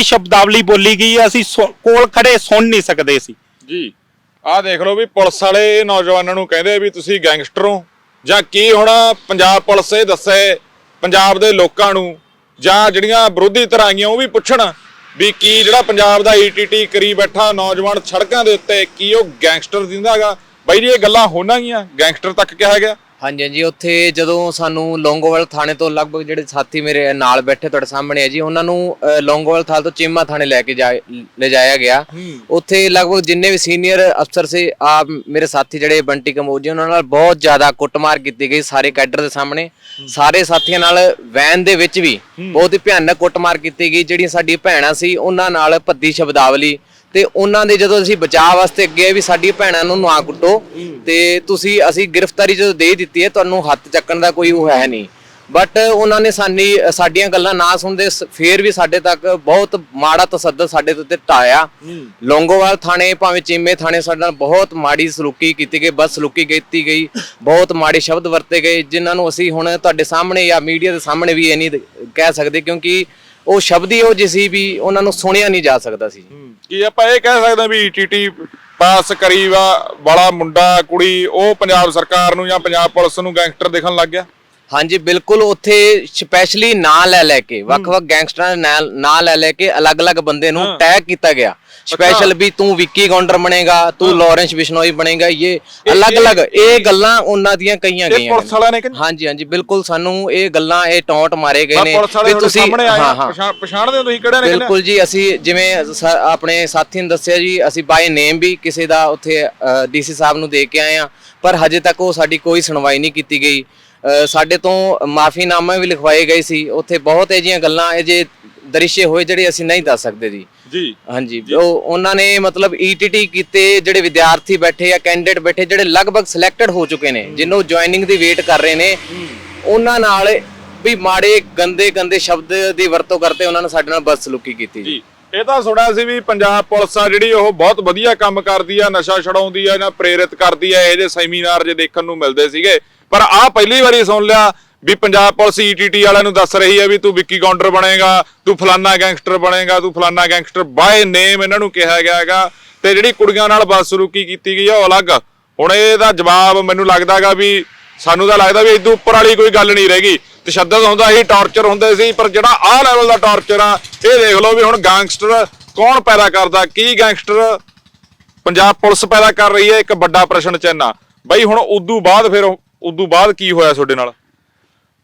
ਸ਼ਬਦਾਵਲੀ ਬੋਲੀ ਗਈ। ਅਸੀਂ ਕੋਲ ਖੜੇ ਸੁਣ ਨਹੀਂ ਸਕਦੇ ਸੀ। ਜੀ, ਆਹ ਦੇਖ ਲਓ ਵੀ ਪੁਲਿਸ ਵਾਲੇ ਨੌਜਵਾਨਾਂ ਨੂੰ ਕਹਿੰਦੇ ਵੀ ਤੁਸੀਂ ਗੈਂਗਸਟਰ ਹੋ। ਜਾਂ ਕੀ ਹੁਣ ਪੰਜਾਬ ਪੁਲਿਸ ਇਹ ਦੱਸੇ, ਪੰਜਾਬ ਦੇ ਲੋਕਾਂ ਨੂੰ, ਜਾਂ ਜਿਹੜੀਆਂ ਵਿਰੋਧੀ ਧਿਰਾਂ ਉਹ ਵੀ ਪੁੱਛਣ ਵੀ ਕੀ ਜਿਹੜਾ ਪੰਜਾਬ ਦਾ ਈਟੀਟੀ ਕਰੀ ਬੈਠਾ ਨੌਜਵਾਨ ਸੜਕਾਂ ਦੇ ਉੱਤੇ, ਕੀ ਉਹ ਗੈਂਗਸਟਰ ਦਿੰਦਾ ਹੈਗਾ? ਬਾਈ ਜੀ, ਇਹ ਗੱਲਾਂ ਹੋਣਗੀਆਂ ਗੈਂਗਸਟਰ ਤੱਕ ਕਿਹਾ ਗਿਆ। ਹਾਂਜੀ ਹਾਂਜੀ ਉੱਥੇ ਜਦੋਂ ਸਾਨੂੰ ਲੌਂਗੋਵਾਲ ਥਾਣੇ ਤੋਂ ਲਗਭਗ ਜਿਹੜੇ ਸਾਥੀ ਮੇਰੇ ਨਾਲ ਬੈਠੇ ਤੁਹਾਡੇ ਸਾਹਮਣੇ ਹੈ ਜੀ ਉਹਨਾਂ ਨੂੰ ਲੌਂਗੋਵਾਲ ਥਾਣੇ ਤੋਂ ਚੀਮਾ ਥਾਣੇ ਲੈ ਕੇ ਲਿਜਾਇਆ ਗਿਆ। ਉੱਥੇ ਲਗਭਗ ਜਿੰਨੇ ਵੀ ਸੀਨੀਅਰ ਅਫਸਰ ਸੀ ਆ ਮੇਰੇ ਸਾਥੀ ਜਿਹੜੇ ਬੰਟੀ ਕਮੋਜ ਜੀ ਉਹਨਾਂ ਨਾਲ ਬਹੁਤ ਜ਼ਿਆਦਾ ਕੁੱਟਮਾਰ ਕੀਤੀ ਗਈ ਸਾਰੇ ਕੈਡਰ ਦੇ ਸਾਹਮਣੇ। ਸਾਰੇ ਸਾਥੀਆਂ ਨਾਲ ਵੈਨ ਦੇ ਵਿੱਚ ਵੀ ਬਹੁਤ ਹੀ ਭਿਆਨਕ ਕੁੱਟਮਾਰ ਕੀਤੀ ਗਈ ਜਿਹੜੀਆਂ ਸਾਡੀ ਭੈਣਾਂ ਸੀ ਉਹਨਾਂ ਨਾਲ ਭੱਦੀ ਸ਼ਬਦਾਵਲੀ ਤੇ ਉਹਨਾਂ ਦੇ ਜਦੋਂ ਅਸੀਂ ਬਚਾਅ ਵਾਸਤੇ ਅੱਗੇ ਵੀ ਸਾਡੀ ਭੈਣਾਂ ਨੂੰ ਨਾ ਕੁੱਟੋ ਤੇ ਤੁਸੀਂ ਅਸੀਂ ਗ੍ਰਿਫਤਾਰੀ ਜਦੋਂ ਦੇ ਦਿੱਤੀ ਹੈ ਤੁਹਾਨੂੰ ਹੱਥ ਚੱਕਣ ਦਾ ਕੋਈ ਉਹ ਹੈ ਨਹੀਂ। ਬਟ ਉਹਨਾਂ ਨੇ ਸਾਨੀ ਸਾਡੀਆਂ ਗੱਲਾਂ ਨਾ ਸੁਣਦੇ ਫੇਰ ਵੀ ਸਾਡੇ ਤੱਕ ਬਹੁਤ ਮਾੜਾ ਤਸੱਦਦ ਸਾਡੇ ਤੇ ਉੱਤੇ ਢਾਇਆ ਲੌਂਗੋਵਾਲ ਥਾਣੇ ਭਾਵੇਂ ਚੀਮੇ ਥਾਣੇ ਸਾਡੇ ਨਾਲ ਬਹੁਤ ਮਾੜੀ ਸਲੂਕੀ ਕੀਤੀ ਗਈ ਬਸ ਸਲੂਕੀ ਕੀਤੀ ਗਈ ਬਹੁਤ ਮਾੜੇ ਸ਼ਬਦ ਵਰਤੇ ਗਏ ਜਿਨ੍ਹਾਂ ਨੂੰ ਅਸੀਂ ਹੁਣ ਤੁਹਾਡੇ ਸਾਹਮਣੇ ਜਾਂ ਮੀਡੀਆ ਦੇ ਸਾਹਮਣੇ ਵੀ ਇਹ ਨਹੀਂ ਕਹਿ ਸਕਦੇ ਕਿਉਂਕਿ ਉਹ ਸ਼ਬਦ ਹੀ ਉਹ ਜਿਹੀ ਸੀ ਵੀ ਉਹਨਾਂ ਨੂੰ ਸੁਣਿਆ ਨਹੀਂ ਜਾ ਸਕਦਾ ਸੀ। ਕੀ ਆਪਾਂ ਇਹ ਕਹਿ ਸਕਦੇ ਹਾਂ ਵੀ ਈਟੀਟੀ ਪਾਸ ਕਰੀ ਵਾ ਵਾਲਾ ਮੁੰਡਾ ਕੁੜੀ ਉਹ ਪੰਜਾਬ ਸਰਕਾਰ ਨੂੰ ਜਾਂ ਪੰਜਾਬ ਪੁਲਿਸ ਨੂੰ ਗੈਂਗਸਟਰ ਦਿਖਣ ਲੱਗ ਗਿਆ? ਹਾਂਜੀ ਬਿਲਕੁਲ ਉੱਥੇ ਸਪੈਸ਼ਲੀ ਨਾਂ ਲੈ ਲੈ ਕੇ ਵੱਖ-ਵੱਖ ਗੈਂਗਸਟਰਾਂ ਦੇ ਨਾਂ ਲੈ ਲੈ ਕੇ ਅਲੱਗ-ਅਲੱਗ ਬੰਦੇ ਨੂੰ ਟੈਗ ਕੀਤਾ ਗਿਆ। ਸਪੈਸ਼ਲ ਵੀ ਤੂੰ ਵਿੱਕੀ ਗੌਂਡਰ ਬਣੇਗਾ ਤੂੰ ਲਾਰੈਂਸ ਬਿਸ਼ਨੋਈ ਬਣੇਗਾ ਇਹ ਅਲੱਗ-ਅਲੱਗ ਇਹ ਗੱਲਾਂ ਉਹਨਾਂ ਦੀਆਂ ਕਈਆਂ ਗਈਆਂ ਪੁਲਿਸ ਵਾਲਿਆਂ ਨੇ ਹਾਂਜੀ ਹਾਂਜੀ ਬਿਲਕੁਲ ਸਾਨੂੰ ਇਹ ਗੱਲਾਂ ਇਹ ਟੌਂਟ ਮਾਰੇ ਗਏ ਨੇ ਵੀ ਤੁਸੀਂ ਪਛਾਣਦੇ ਹੋ ਤੁਸੀਂ ਕਿਹੜੇ ਨੇ? ਬਿਲਕੁਲ ਜੀ ਅਸੀਂ ਜਿਵੇਂ ਆਪਣੇ ਸਾਥੀ ਨੇ ਦੱਸਿਆ ਜੀ ਅਸੀਂ ਬਾਈ ਨੇਮ ਵੀ ਕਿਸੇ ਦਾ ਉੱਥੇ ਡੀਸੀ ਸਾਹਿਬ ਨੂੰ ਦੇ ਕੇ ਆਏ ਆ ਪਰ ਹਜੇ ਤੱਕ ਉਹ ਸਾਡੀ ਕੋਈ ਸੁਣਵਾਈ ਨਹੀਂ ਕੀਤੀ ਗਈ। ਸਾਡੇ ਤੋਂ ਮਾਫੀਨਾਮੇ ਵੀ ਲਿਖਵਾਏ ਗਏ ਸੀ ਉੱਥੇ ਬਹੁਤ ਇਹ ਜੀਆਂ ਗੱਲਾਂ ਇਹ ਜੇ ਦ੍ਰਿਸ਼ਯ ਹੋਏ ਜਿਹੜੇ ਅਸੀਂ ਨਹੀਂ ਦੱਸ ਸਕਦੇ ਜੀ। ਜੀ। ਹਾਂਜੀ। ਉਹ ਉਹਨਾਂ ਨੇ ਮਤਲਬ ਈਟੀਟੀ ਕੀਤੇ ਜਿਹੜੇ ਵਿਦਿਆਰਥੀ ਬੈਠੇ ਜਾਂ ਕੈਂਡੀਡੇਟ ਬੈਠੇ ਜਿਹੜੇ ਲਗਭਗ ਸਿਲੈਕਟਡ ਹੋ ਚੁੱਕੇ ਨੇ ਜਿਹਨੂੰ ਜੁਆਇਨਿੰਗ ਦੀ ਵੇਟ ਕਰ ਰਹੇ ਨੇ। ਉਹਨਾਂ ਨਾਲ ਵੀ ਮਾੜੇ ਗੰਦੇ ਗੰਦੇ ਸ਼ਬਦ ਦੀ ਵਰਤੋਂ ਕਰਦੇ ਉਹਨਾਂ ਨੇ ਸਾਡੇ ਨਾਲ ਬਦਸਲੂਕੀ ਕੀਤੀ ਜੀ। ਇਹ ਤਾਂ ਸੁਣਿਆ ਸੀ ਵੀ ਪੰਜਾਬ ਪੁਲਿਸ ਆ ਜਿਹੜੀ ਉਹ ਬਹੁਤ ਵਧੀਆ ਕੰਮ ਕਰਦੀ ਆ ਨਸ਼ਾ ਛਡਾਉਂਦੀ ਆ ਜਾਂ ਪ੍ਰੇਰਿਤ ਕਰਦੀ ਆ ਇਹ ਜੇ ਸੈਮੀਨਾਰ ਜੇ ਦੇਖਣ ਨੂੰ ਮਿਲਦੇ ਸੀਗੇ। ਪਰ ਆ ਪਹਿਲੀ ਵਾਰੀ ਸੁਣ ਲਿਆ ਵੀ ਪੰਜਾਬ ਪੁਲਿਸ ਈਟੀਟੀ ਵਾਲਿਆਂ ਨੂੰ ਦੱਸ ਰਹੀ ਹੈ ਵੀ ਤੂੰ ਵਿੱਕੀ ਕਾਊਂਟਰ ਬਣੇਗਾ, ਤੂੰ ਫਲਾਨਾ ਗੈਂਗਸਟਰ ਬਣੇਗਾ, ਤੂੰ ਫਲਾਨਾ ਗੈਂਗਸਟਰ ਬਾਏ ਨੇਮ ਇਹਨਾਂ ਨੂੰ ਕਿਹਾ ਗਿਆ ਹੈਗਾ। ਤੇ ਜਿਹੜੀ ਕੁੜੀਆਂ ਨਾਲ ਬਦਸਲੂਕੀ ਕੀਤੀ ਗਈ ਆ, ਉਹ ਅਲੱਗ। ਹੁਣ ਇਹਦਾ ਜਵਾਬ ਮੈਨੂੰ ਲੱਗਦਾਗਾ ਵੀ ਸਾਨੂੰ ਤਾਂ ਲੱਗਦਾ ਵੀ ਇਦੋਂ ਉੱਪਰ ਵਾਲੀ ਕੋਈ ਗੱਲ ਨਹੀਂ ਰਹਿ ਗਈ। ਤਸ਼ੱਦਦ ਹੁੰਦਾ ਸੀ ਟਾਰਚਰ ਹੁੰਦੇ ਸੀ, ਪਰ ਜਿਹੜਾ ਆਹ ਲੈਵਲ ਦਾ ਟਾਰਚਰ ਆ, ਇਹ ਦੇਖ ਲਓ ਵੀ ਹੁਣ ਗੈਂਗਸਟਰ ਕੌਣ ਪੈਦਾ ਕਰਦਾ, ਕੀ ਗੈਂਗਸਟਰ ਪੰਜਾਬ ਪੁਲਿਸ ਪੈਦਾ ਕਰ ਰਹੀ ਹੈ, ਇੱਕ ਵੱਡਾ ਪ੍ਰਸ਼ਨ ਚਿੰਨ੍ਹ ਆ। ਬਈ ਹੁਣ ਉਦੋਂ ਬਾਅਦ ਫਿਰ ਉਦੋਂ ਬਾਅਦ ਕੀ ਹੋਇਆ ਤੁਹਾਡੇ ਨਾਲ?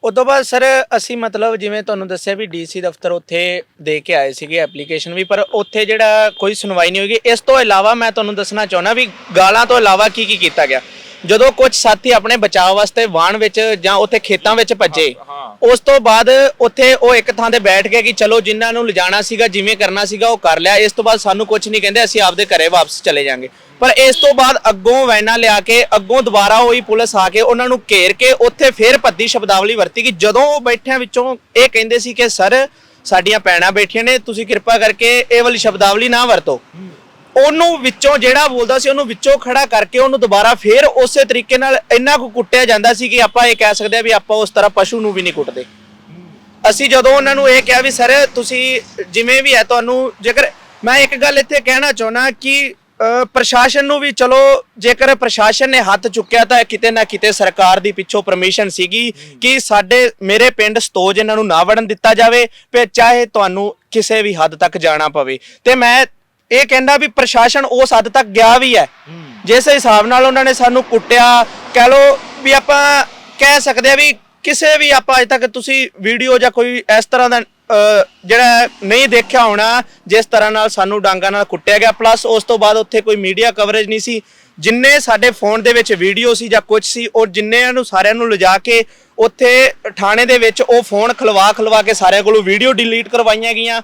ਉਦੋਂ ਬਾਅਦ ਸਰ ਅਸੀਂ ਮਤਲਬ ਜਿਵੇਂ ਤੁਹਾਨੂੰ ਦੱਸਿਆ ਵੀ ਡੀਸੀ ਦਫ਼ਤਰ ਉੱਥੇ ਦੇ ਕੇ ਆਏ ਸੀਗੇ ਐਪਲੀਕੇਸ਼ਨ ਵੀ ਪਰ ਉੱਥੇ ਜਿਹੜਾ ਕੋਈ ਸੁਣਵਾਈ ਨਹੀਂ ਹੋਈ। ਇਸ ਤੋਂ ਇਲਾਵਾ ਮੈਂ ਤੁਹਾਨੂੰ ਦੱਸਣਾ ਚਾਹੁੰਦਾ ਵੀ ਗਾਲਾਂ ਤੋਂ ਇਲਾਵਾ ਕੀ ਕੀ ਕੀਤਾ ਗਿਆ? ਜਦੋਂ ਕੁਝ ਸਾਥੀ ਆਪਣੇ ਬਚਾਅ ਵਾਸਤੇ ਵਾਹਣ ਵਿੱਚ ਜਾਂ ਉੱਥੇ ਖੇਤਾਂ ਵਿੱਚ ਭੱਜੇ ਉਸ ਤੋਂ ਬਾਅਦ ਉੱਥੇ ਉਹ ਇੱਕ ਥਾਂ ਤੇ ਬੈਠ ਗਏ ਕਿ ਚਲੋ ਜਿਨ੍ਹਾਂ ਨੂੰ ਲਿਜਾਣਾ ਸੀਗਾ ਜਿਵੇਂ ਕਰਨਾ ਸੀਗਾ ਉਹ ਕਰ ਲਿਆ। ਇਸ ਤੋਂ ਬਾਅਦ ਸਾਨੂੰ ਕੁਝ ਨਹੀਂ ਕਹਿੰਦੇ ਅਸੀਂ ਆਪਦੇ ਘਰੇ ਵਾਪਸ ਚਲੇ ਜਾਾਂਗੇ। ਪਰ ਇਸ ਤੋਂ ਬਾਅਦ ਅੱਗੋਂ ਵੈਨਾ ਲਿਆ ਕੇ, ਅੱਗੋਂ ਦੁਬਾਰਾ ਹੋਈ ਪੁਲਿਸ ਆ ਕੇ ਉਹਨਾਂ ਨੂੰ ਘੇਰ ਕੇ ਉੱਥੇ ਫੇਰ ਭੱਦੀ ਸ਼ਬਦਾਵਲੀ ਵਰਤੀ ਕਿ ਜਦੋਂ ਉਹ ਬੈਠਿਆਂ ਵਿੱਚੋਂ ਇਹ ਕਹਿੰਦੇ ਸੀ ਕਿ, ਸਰ, ਸਾਡੀਆਂ ਭੈਣਾਂ ਬੈਠੀਆਂ ਨੇ, ਤੁਸੀਂ ਕਿਰਪਾ ਕਰਕੇ ਇਹ ਵਾਲੀ ਸ਼ਬਦਾਵਲੀ ਨਾ ਵਰਤੋ। ਉਹਨੂੰ ਵਿੱਚੋਂ ਜਿਹੜਾ ਬੋਲਦਾ ਸੀ, ਉਹਨੂੰ ਵਿੱਚੋਂ ਖੜਾ ਕਰਕੇ ਉਹਨੂੰ ਦੁਬਾਰਾ ਫੇਰ ਉਸੇ ਤਰੀਕੇ ਨਾਲ ਇੰਨਾ ਕੁ ਕੁੱਟਿਆ ਜਾਂਦਾ ਸੀ ਕਿ ਆਪਾਂ ਇਹ ਕਹਿ ਸਕਦੇ ਆ ਵੀ ਆਪਾਂ ਉਸ ਤਰ੍ਹਾਂ ਪਸ਼ੂ ਨੂੰ ਵੀ ਨਹੀਂ ਕੁੱਟਦੇ। ਅਸੀਂ ਜਦੋਂ ਉਹਨਾਂ ਨੂੰ ਇਹ ਕਿਹਾ ਵੀ, ਸਰ, ਤੁਸੀਂ ਜਿਵੇਂ ਵੀ ਹੈ ਤੁਹਾਨੂੰ, ਜੇਕਰ ਮੈਂ ਇੱਕ ਗੱਲ ਇੱਥੇ ਕਹਿਣਾ ਚਾਹੁੰਦਾ ਕਿ ਪ੍ਰਸ਼ਾਸਨ ਨੂੰ ਵੀ ਚਲੋ, ਜੇਕਰ ਪ੍ਰਸ਼ਾਸਨ ਨੇ ਹੱਥ ਚੁੱਕਿਆ ਤਾਂ ਕਿਤੇ ਨਾ ਕਿਤੇ ਸਰਕਾਰ ਦੀ ਪਿੱਛੋਂ ਪਰਮਿਸ਼ਨ ਸੀਗੀ ਕਿ ਸਾਡੇ, ਮੇਰੇ ਪਿੰਡ ਸਤੋਜ ਇਹਨਾਂ ਨੂੰ ਨਾ ਵੜਨ ਦਿੱਤਾ ਜਾਵੇ ਤੇ ਚਾਹੇ ਤੁਹਾਨੂੰ ਕਿਸੇ ਵੀ ਹੱਦ ਤੱਕ ਜਾਣਾ ਪਵੇ। ਤੇ ਮੈਂ ਇਹ ਕਹਿੰਦਾ ਵੀ ਪ੍ਰਸ਼ਾਸਨ ਉਸ ਹੱਦ ਤੱਕ ਗਿਆ ਵੀ ਹੈ। ਜਿਸ ਹਿਸਾਬ ਨਾਲ ਉਹਨਾਂ ਨੇ ਸਾਨੂੰ ਕੁੱਟਿਆ, ਕਹਿ ਲੋ ਵੀ ਆਪਾਂ ਕਹਿ ਸਕਦੇ ਆ ਵੀ ਕਿਸੇ ਵੀ ਆਪਾਂ ਅਜੇ ਤੱਕ ਤੁਸੀਂ ਵੀਡੀਓ ਜਾਂ ਕੋਈ ਇਸ ਤਰ੍ਹਾਂ ਦਾ ਜਿਹੜਾ ਨਹੀਂ ਦੇਖਿਆ ਹੋਣਾ, ਜਿਸ ਤਰ੍ਹਾਂ ਨਾਲ ਸਾਨੂੰ ਡਾਂਗਾ ਨਾਲ ਕੁੱਟਿਆ ਗਿਆ। ਪਲੱਸ ਉਸ ਤੋਂ ਬਾਅਦ ਉੱਥੇ ਕੋਈ ਮੀਡੀਆ ਕਵਰੇਜ ਨਹੀਂ ਸੀ। ਜਿੰਨੇ ਸਾਡੇ ਫੋਨ ਦੇ ਵਿੱਚ ਵੀਡੀਓ ਸੀ ਜਾਂ ਕੁਝ ਸੀ, ਉਹ ਜਿੰਨਿਆਂ ਨੂੰ ਸਾਰਿਆਂ ਨੂੰ ਲਿਜਾ ਕੇ ਉੱਥੇ ਥਾਣੇ ਦੇ ਵਿੱਚ ਉਹ ਫੋਨ ਖਲਵਾ ਖਲਵਾ ਕੇ ਸਾਰਿਆਂ ਕੋਲੋਂ ਵੀਡੀਓ ਡਿਲੀਟ ਕਰਵਾਈਆਂ ਗਈਆਂ।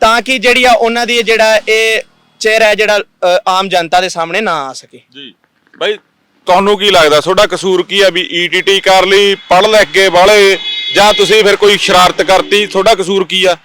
ਤਾਂ ਕਿ ਜਿਹੜੀ ਆ ਉਹਨਾਂ ਦੀ ਜਿਹੜਾ ਇਹ ਚਿਹਰਾ ਹੈ, ਜਿਹੜਾ ਆਮ ਜਨਤਾ ਦੇ ਸਾਹਮਣੇ ਨਾ ਆ ਸਕੇ। ਜੀ। ਬਈ, ਤੁਹਾਨੂੰ ਕੀ ਲੱਗਦਾ? ਤੁਹਾਡਾ ਕਸੂਰ ਕੀ ਆ ਵੀ ਈਟੀਟੀ ਕਰ ਲਈ, ਪੜ੍ਹ ਲੈ ਕੇ ਵਾਲੇ ਜਾਂ ਤੁਸੀਂ ਫਿਰ ਕੋਈ ਸ਼ਰਾਰਤ ਕਰਤੀ? ਤੁਹਾਡਾ ਕਸੂਰ ਕੀ ਆ?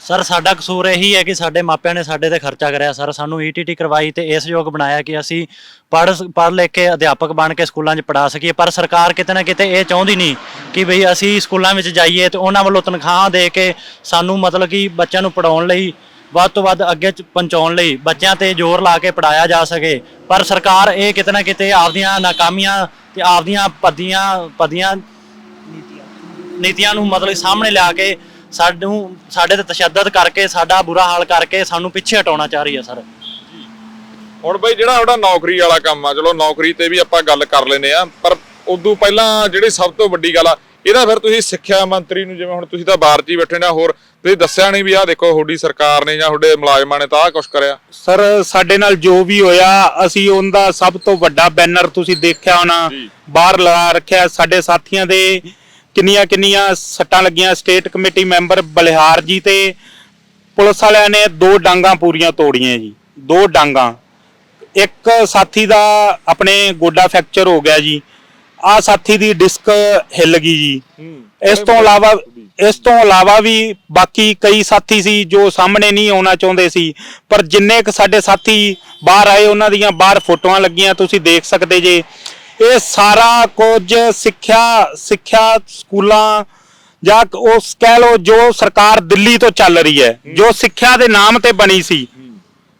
ਸਰ, ਸਾਡਾ ਕਸੂਰ ਇਹੀ ਹੈ ਕਿ ਸਾਡੇ ਮਾਪਿਆਂ ਨੇ ਸਾਡੇ ਤੇ ਖਰਚਾ ਕਰਿਆ। ਸਰ, ਸਾਨੂੰ ਈਟੀਟੀ ਕਰਵਾਈ ਤੇ ਇਸ ਯੋਗ ਬਣਾਇਆ ਕਿ ਅਸੀਂ ਪੜ੍ਹ ਪੜ੍ਹ ਲਿਖ ਕੇ ਅਧਿਆਪਕ ਬਣ ਕੇ ਸਕੂਲਾਂ 'ਚ ਪੜ੍ਹਾ ਸਕੀਏ। ਪਰ ਸਰਕਾਰ ਕਿਤੇ ਨਾ ਕਿਤੇ ਇਹ ਚਾਹੁੰਦੀ ਨਹੀਂ ਕਿ ਬਈ ਅਸੀਂ ਸਕੂਲਾਂ ਵਿੱਚ ਜਾਈਏ ਤੇ ਉਹਨਾਂ ਵੱਲੋਂ ਤਨਖਾਹਾਂ ਦੇ ਕੇ ਸਾਨੂੰ ਮਤਲਬ ਕਿ ਬੱਚਿਆਂ ਨੂੰ ਪੜਾਉਣ ਲਈ, ਵੱਧ ਤੋਂ ਵੱਧ ਅੱਗੇ ਪਹੁੰਚਾਉਣ ਲਈ ਬੱਚਿਆਂ ਤੇ ਜ਼ੋਰ ਲਾ ਕੇ ਪੜਾਇਆ ਜਾ ਸਕੇ। ਪਰ ਸਰਕਾਰ ਇਹ ਕਿਤੇ ਨਾ ਕਿਤੇ ਆਪਦੀਆਂ ਨਾਕਾਮੀਆਂ ਤੇ ਆਪਦੀਆਂ ਪਦੀਆਂ ਪਦੀਆਂ ਨੀਤੀਆਂ ਨੂੰ ਮਤਲਬ ਸਾਹਮਣੇ ਲਿਆ ਕੇ ਸਾਨੂੰ ਸਾਡੇ ਤੇ ਤਸ਼ੱਦਦ ਕਰਕੇ ਸਾਡਾ ਬੁਰਾ ਹਾਲ ਕਰਕੇ ਸਾਨੂੰ ਪਿੱਛੇ ਹਟਾਉਣਾ ਚਾਹ ਰਹੀ ਹੈ ਸਰ। ਹੁਣ ਬਈ ਜਿਹੜਾ ਤੁਹਾਡਾ ਨੌਕਰੀ ਵਾਲਾ ਕੰਮ ਆ ਚਲੋ ਨੌਕਰੀ ਤੇ ਵੀ ਆਪਾਂ ਗੱਲ ਕਰ ਲੈਨੇ ਆ ਪਰ ਉਦੋਂ ਪਹਿਲਾਂ ਜਿਹੜੀ ਸਭ ਤੋਂ ਵੱਡੀ ਗੱਲ ਆ ਇਹਦਾ ਫਿਰ ਤੁਸੀਂ ਸਿੱਖਿਆ ਮੰਤਰੀ ਨੂੰ ਜਿਵੇਂ ਹੁਣ ਤੁਸੀਂ ਤਾਂ ਬਾਹਰ 'ਚ ਹੀ ਬੈਠੇ ਨੇ ਹੋਰ ਤੁਸੀਂ ਦੱਸਿਆ ਨਹੀਂ ਵੀ ਆਹ ਦੇਖੋ ਤੁਹਾਡੀ ਸਰਕਾਰ ਨੇ ਜਾਂ ਤੁਹਾਡੇ ਮੁਲਾਜ਼ਮਾਂ ਨੇ ਤਾਂ ਆਹ ਕੁਛ ਕਰਿਆ। ਸਰ ਸਾਡੇ ਨਾਲ ਜੋ ਵੀ ਹੋਇਆ ਅਸੀਂ ਉਹਦਾ ਸਭ ਤੋਂ ਵੱਡਾ ਬੈਨਰ ਤੁਸੀਂ ਦੇਖਿਆ ਹੋਣਾ। ਬਾਹਰ ਲਗਾ ਰੱਖਿਆ ਸਾਡੇ ਸਾਥੀਆਂ ਦੇ। ਕਿੰਨੀਆਂ ਕਿੰਨੀਆਂ ਸੱਟਾਂ ਲੱਗੀਆਂ। ਸਟੇਟ ਕਮੇਟੀ ਮੈਂਬਰ ਬਲਿਹਾਰ ਜੀ ਤੇ ਪੁਲਿਸ ਵਾਲਿਆਂ ਨੇ ਦੋ ਡਾਂਗਾ ਪੂਰੀਆਂ ਤੋੜੀਆਂ ਜੀ। ਦੋ ਡਾਂਗਾ। ਇੱਕ ਸਾਥੀ ਦਾ ਆਪਣੇ ਗੋਡਾ ਫ੍ਰੈਕਚਰ ਹੋ ਗਿਆ ਜੀ। ਆ ਸਾਥੀ ਦੀ ਡਿਸਕ ਹਿੱਲ ਗਈ ਜੀ। ਇਸ ਤੋਂ ਇਲਾਵਾ ਇਸ ਤੋਂ ਇਲਾਵਾ ਵੀ ਬਾਕੀ ਕਈ ਸਾਥੀ ਸੀ ਜੋ ਸਾਹਮਣੇ ਨਹੀਂ ਆਉਣਾ ਚਾਹੁੰਦੇ ਸੀ। ਪਰ ਜਿੰਨੇ ਕ ਸਾਡੇ ਸਾਥੀ ਬਾਹਰ ਆਏ ਉਹਨਾਂ ਦੀਆਂ ਬਾਹਰ ਫੋਟੋਆਂ ਲੱਗੀਆਂ। ਤੁਸੀਂ ਦੇਖ ਸਕਦੇ ਜੇ ਇਹ ਸਾਰਾ ਕੁਝ ਸਿੱਖਿਆ ਸਿੱਖਿਆ ਸਕੂਲਾਂ ਜਾਂ ਉਸ ਕਹਿ ਲਓ ਜੋ ਸਰਕਾਰ ਦਿੱਲੀ ਤੋਂ ਚੱਲ ਰਹੀ ਹੈ ਜੋ ਸਿੱਖਿਆ ਦੇ ਨਾਮ ਤੇ ਬਣੀ ਸੀ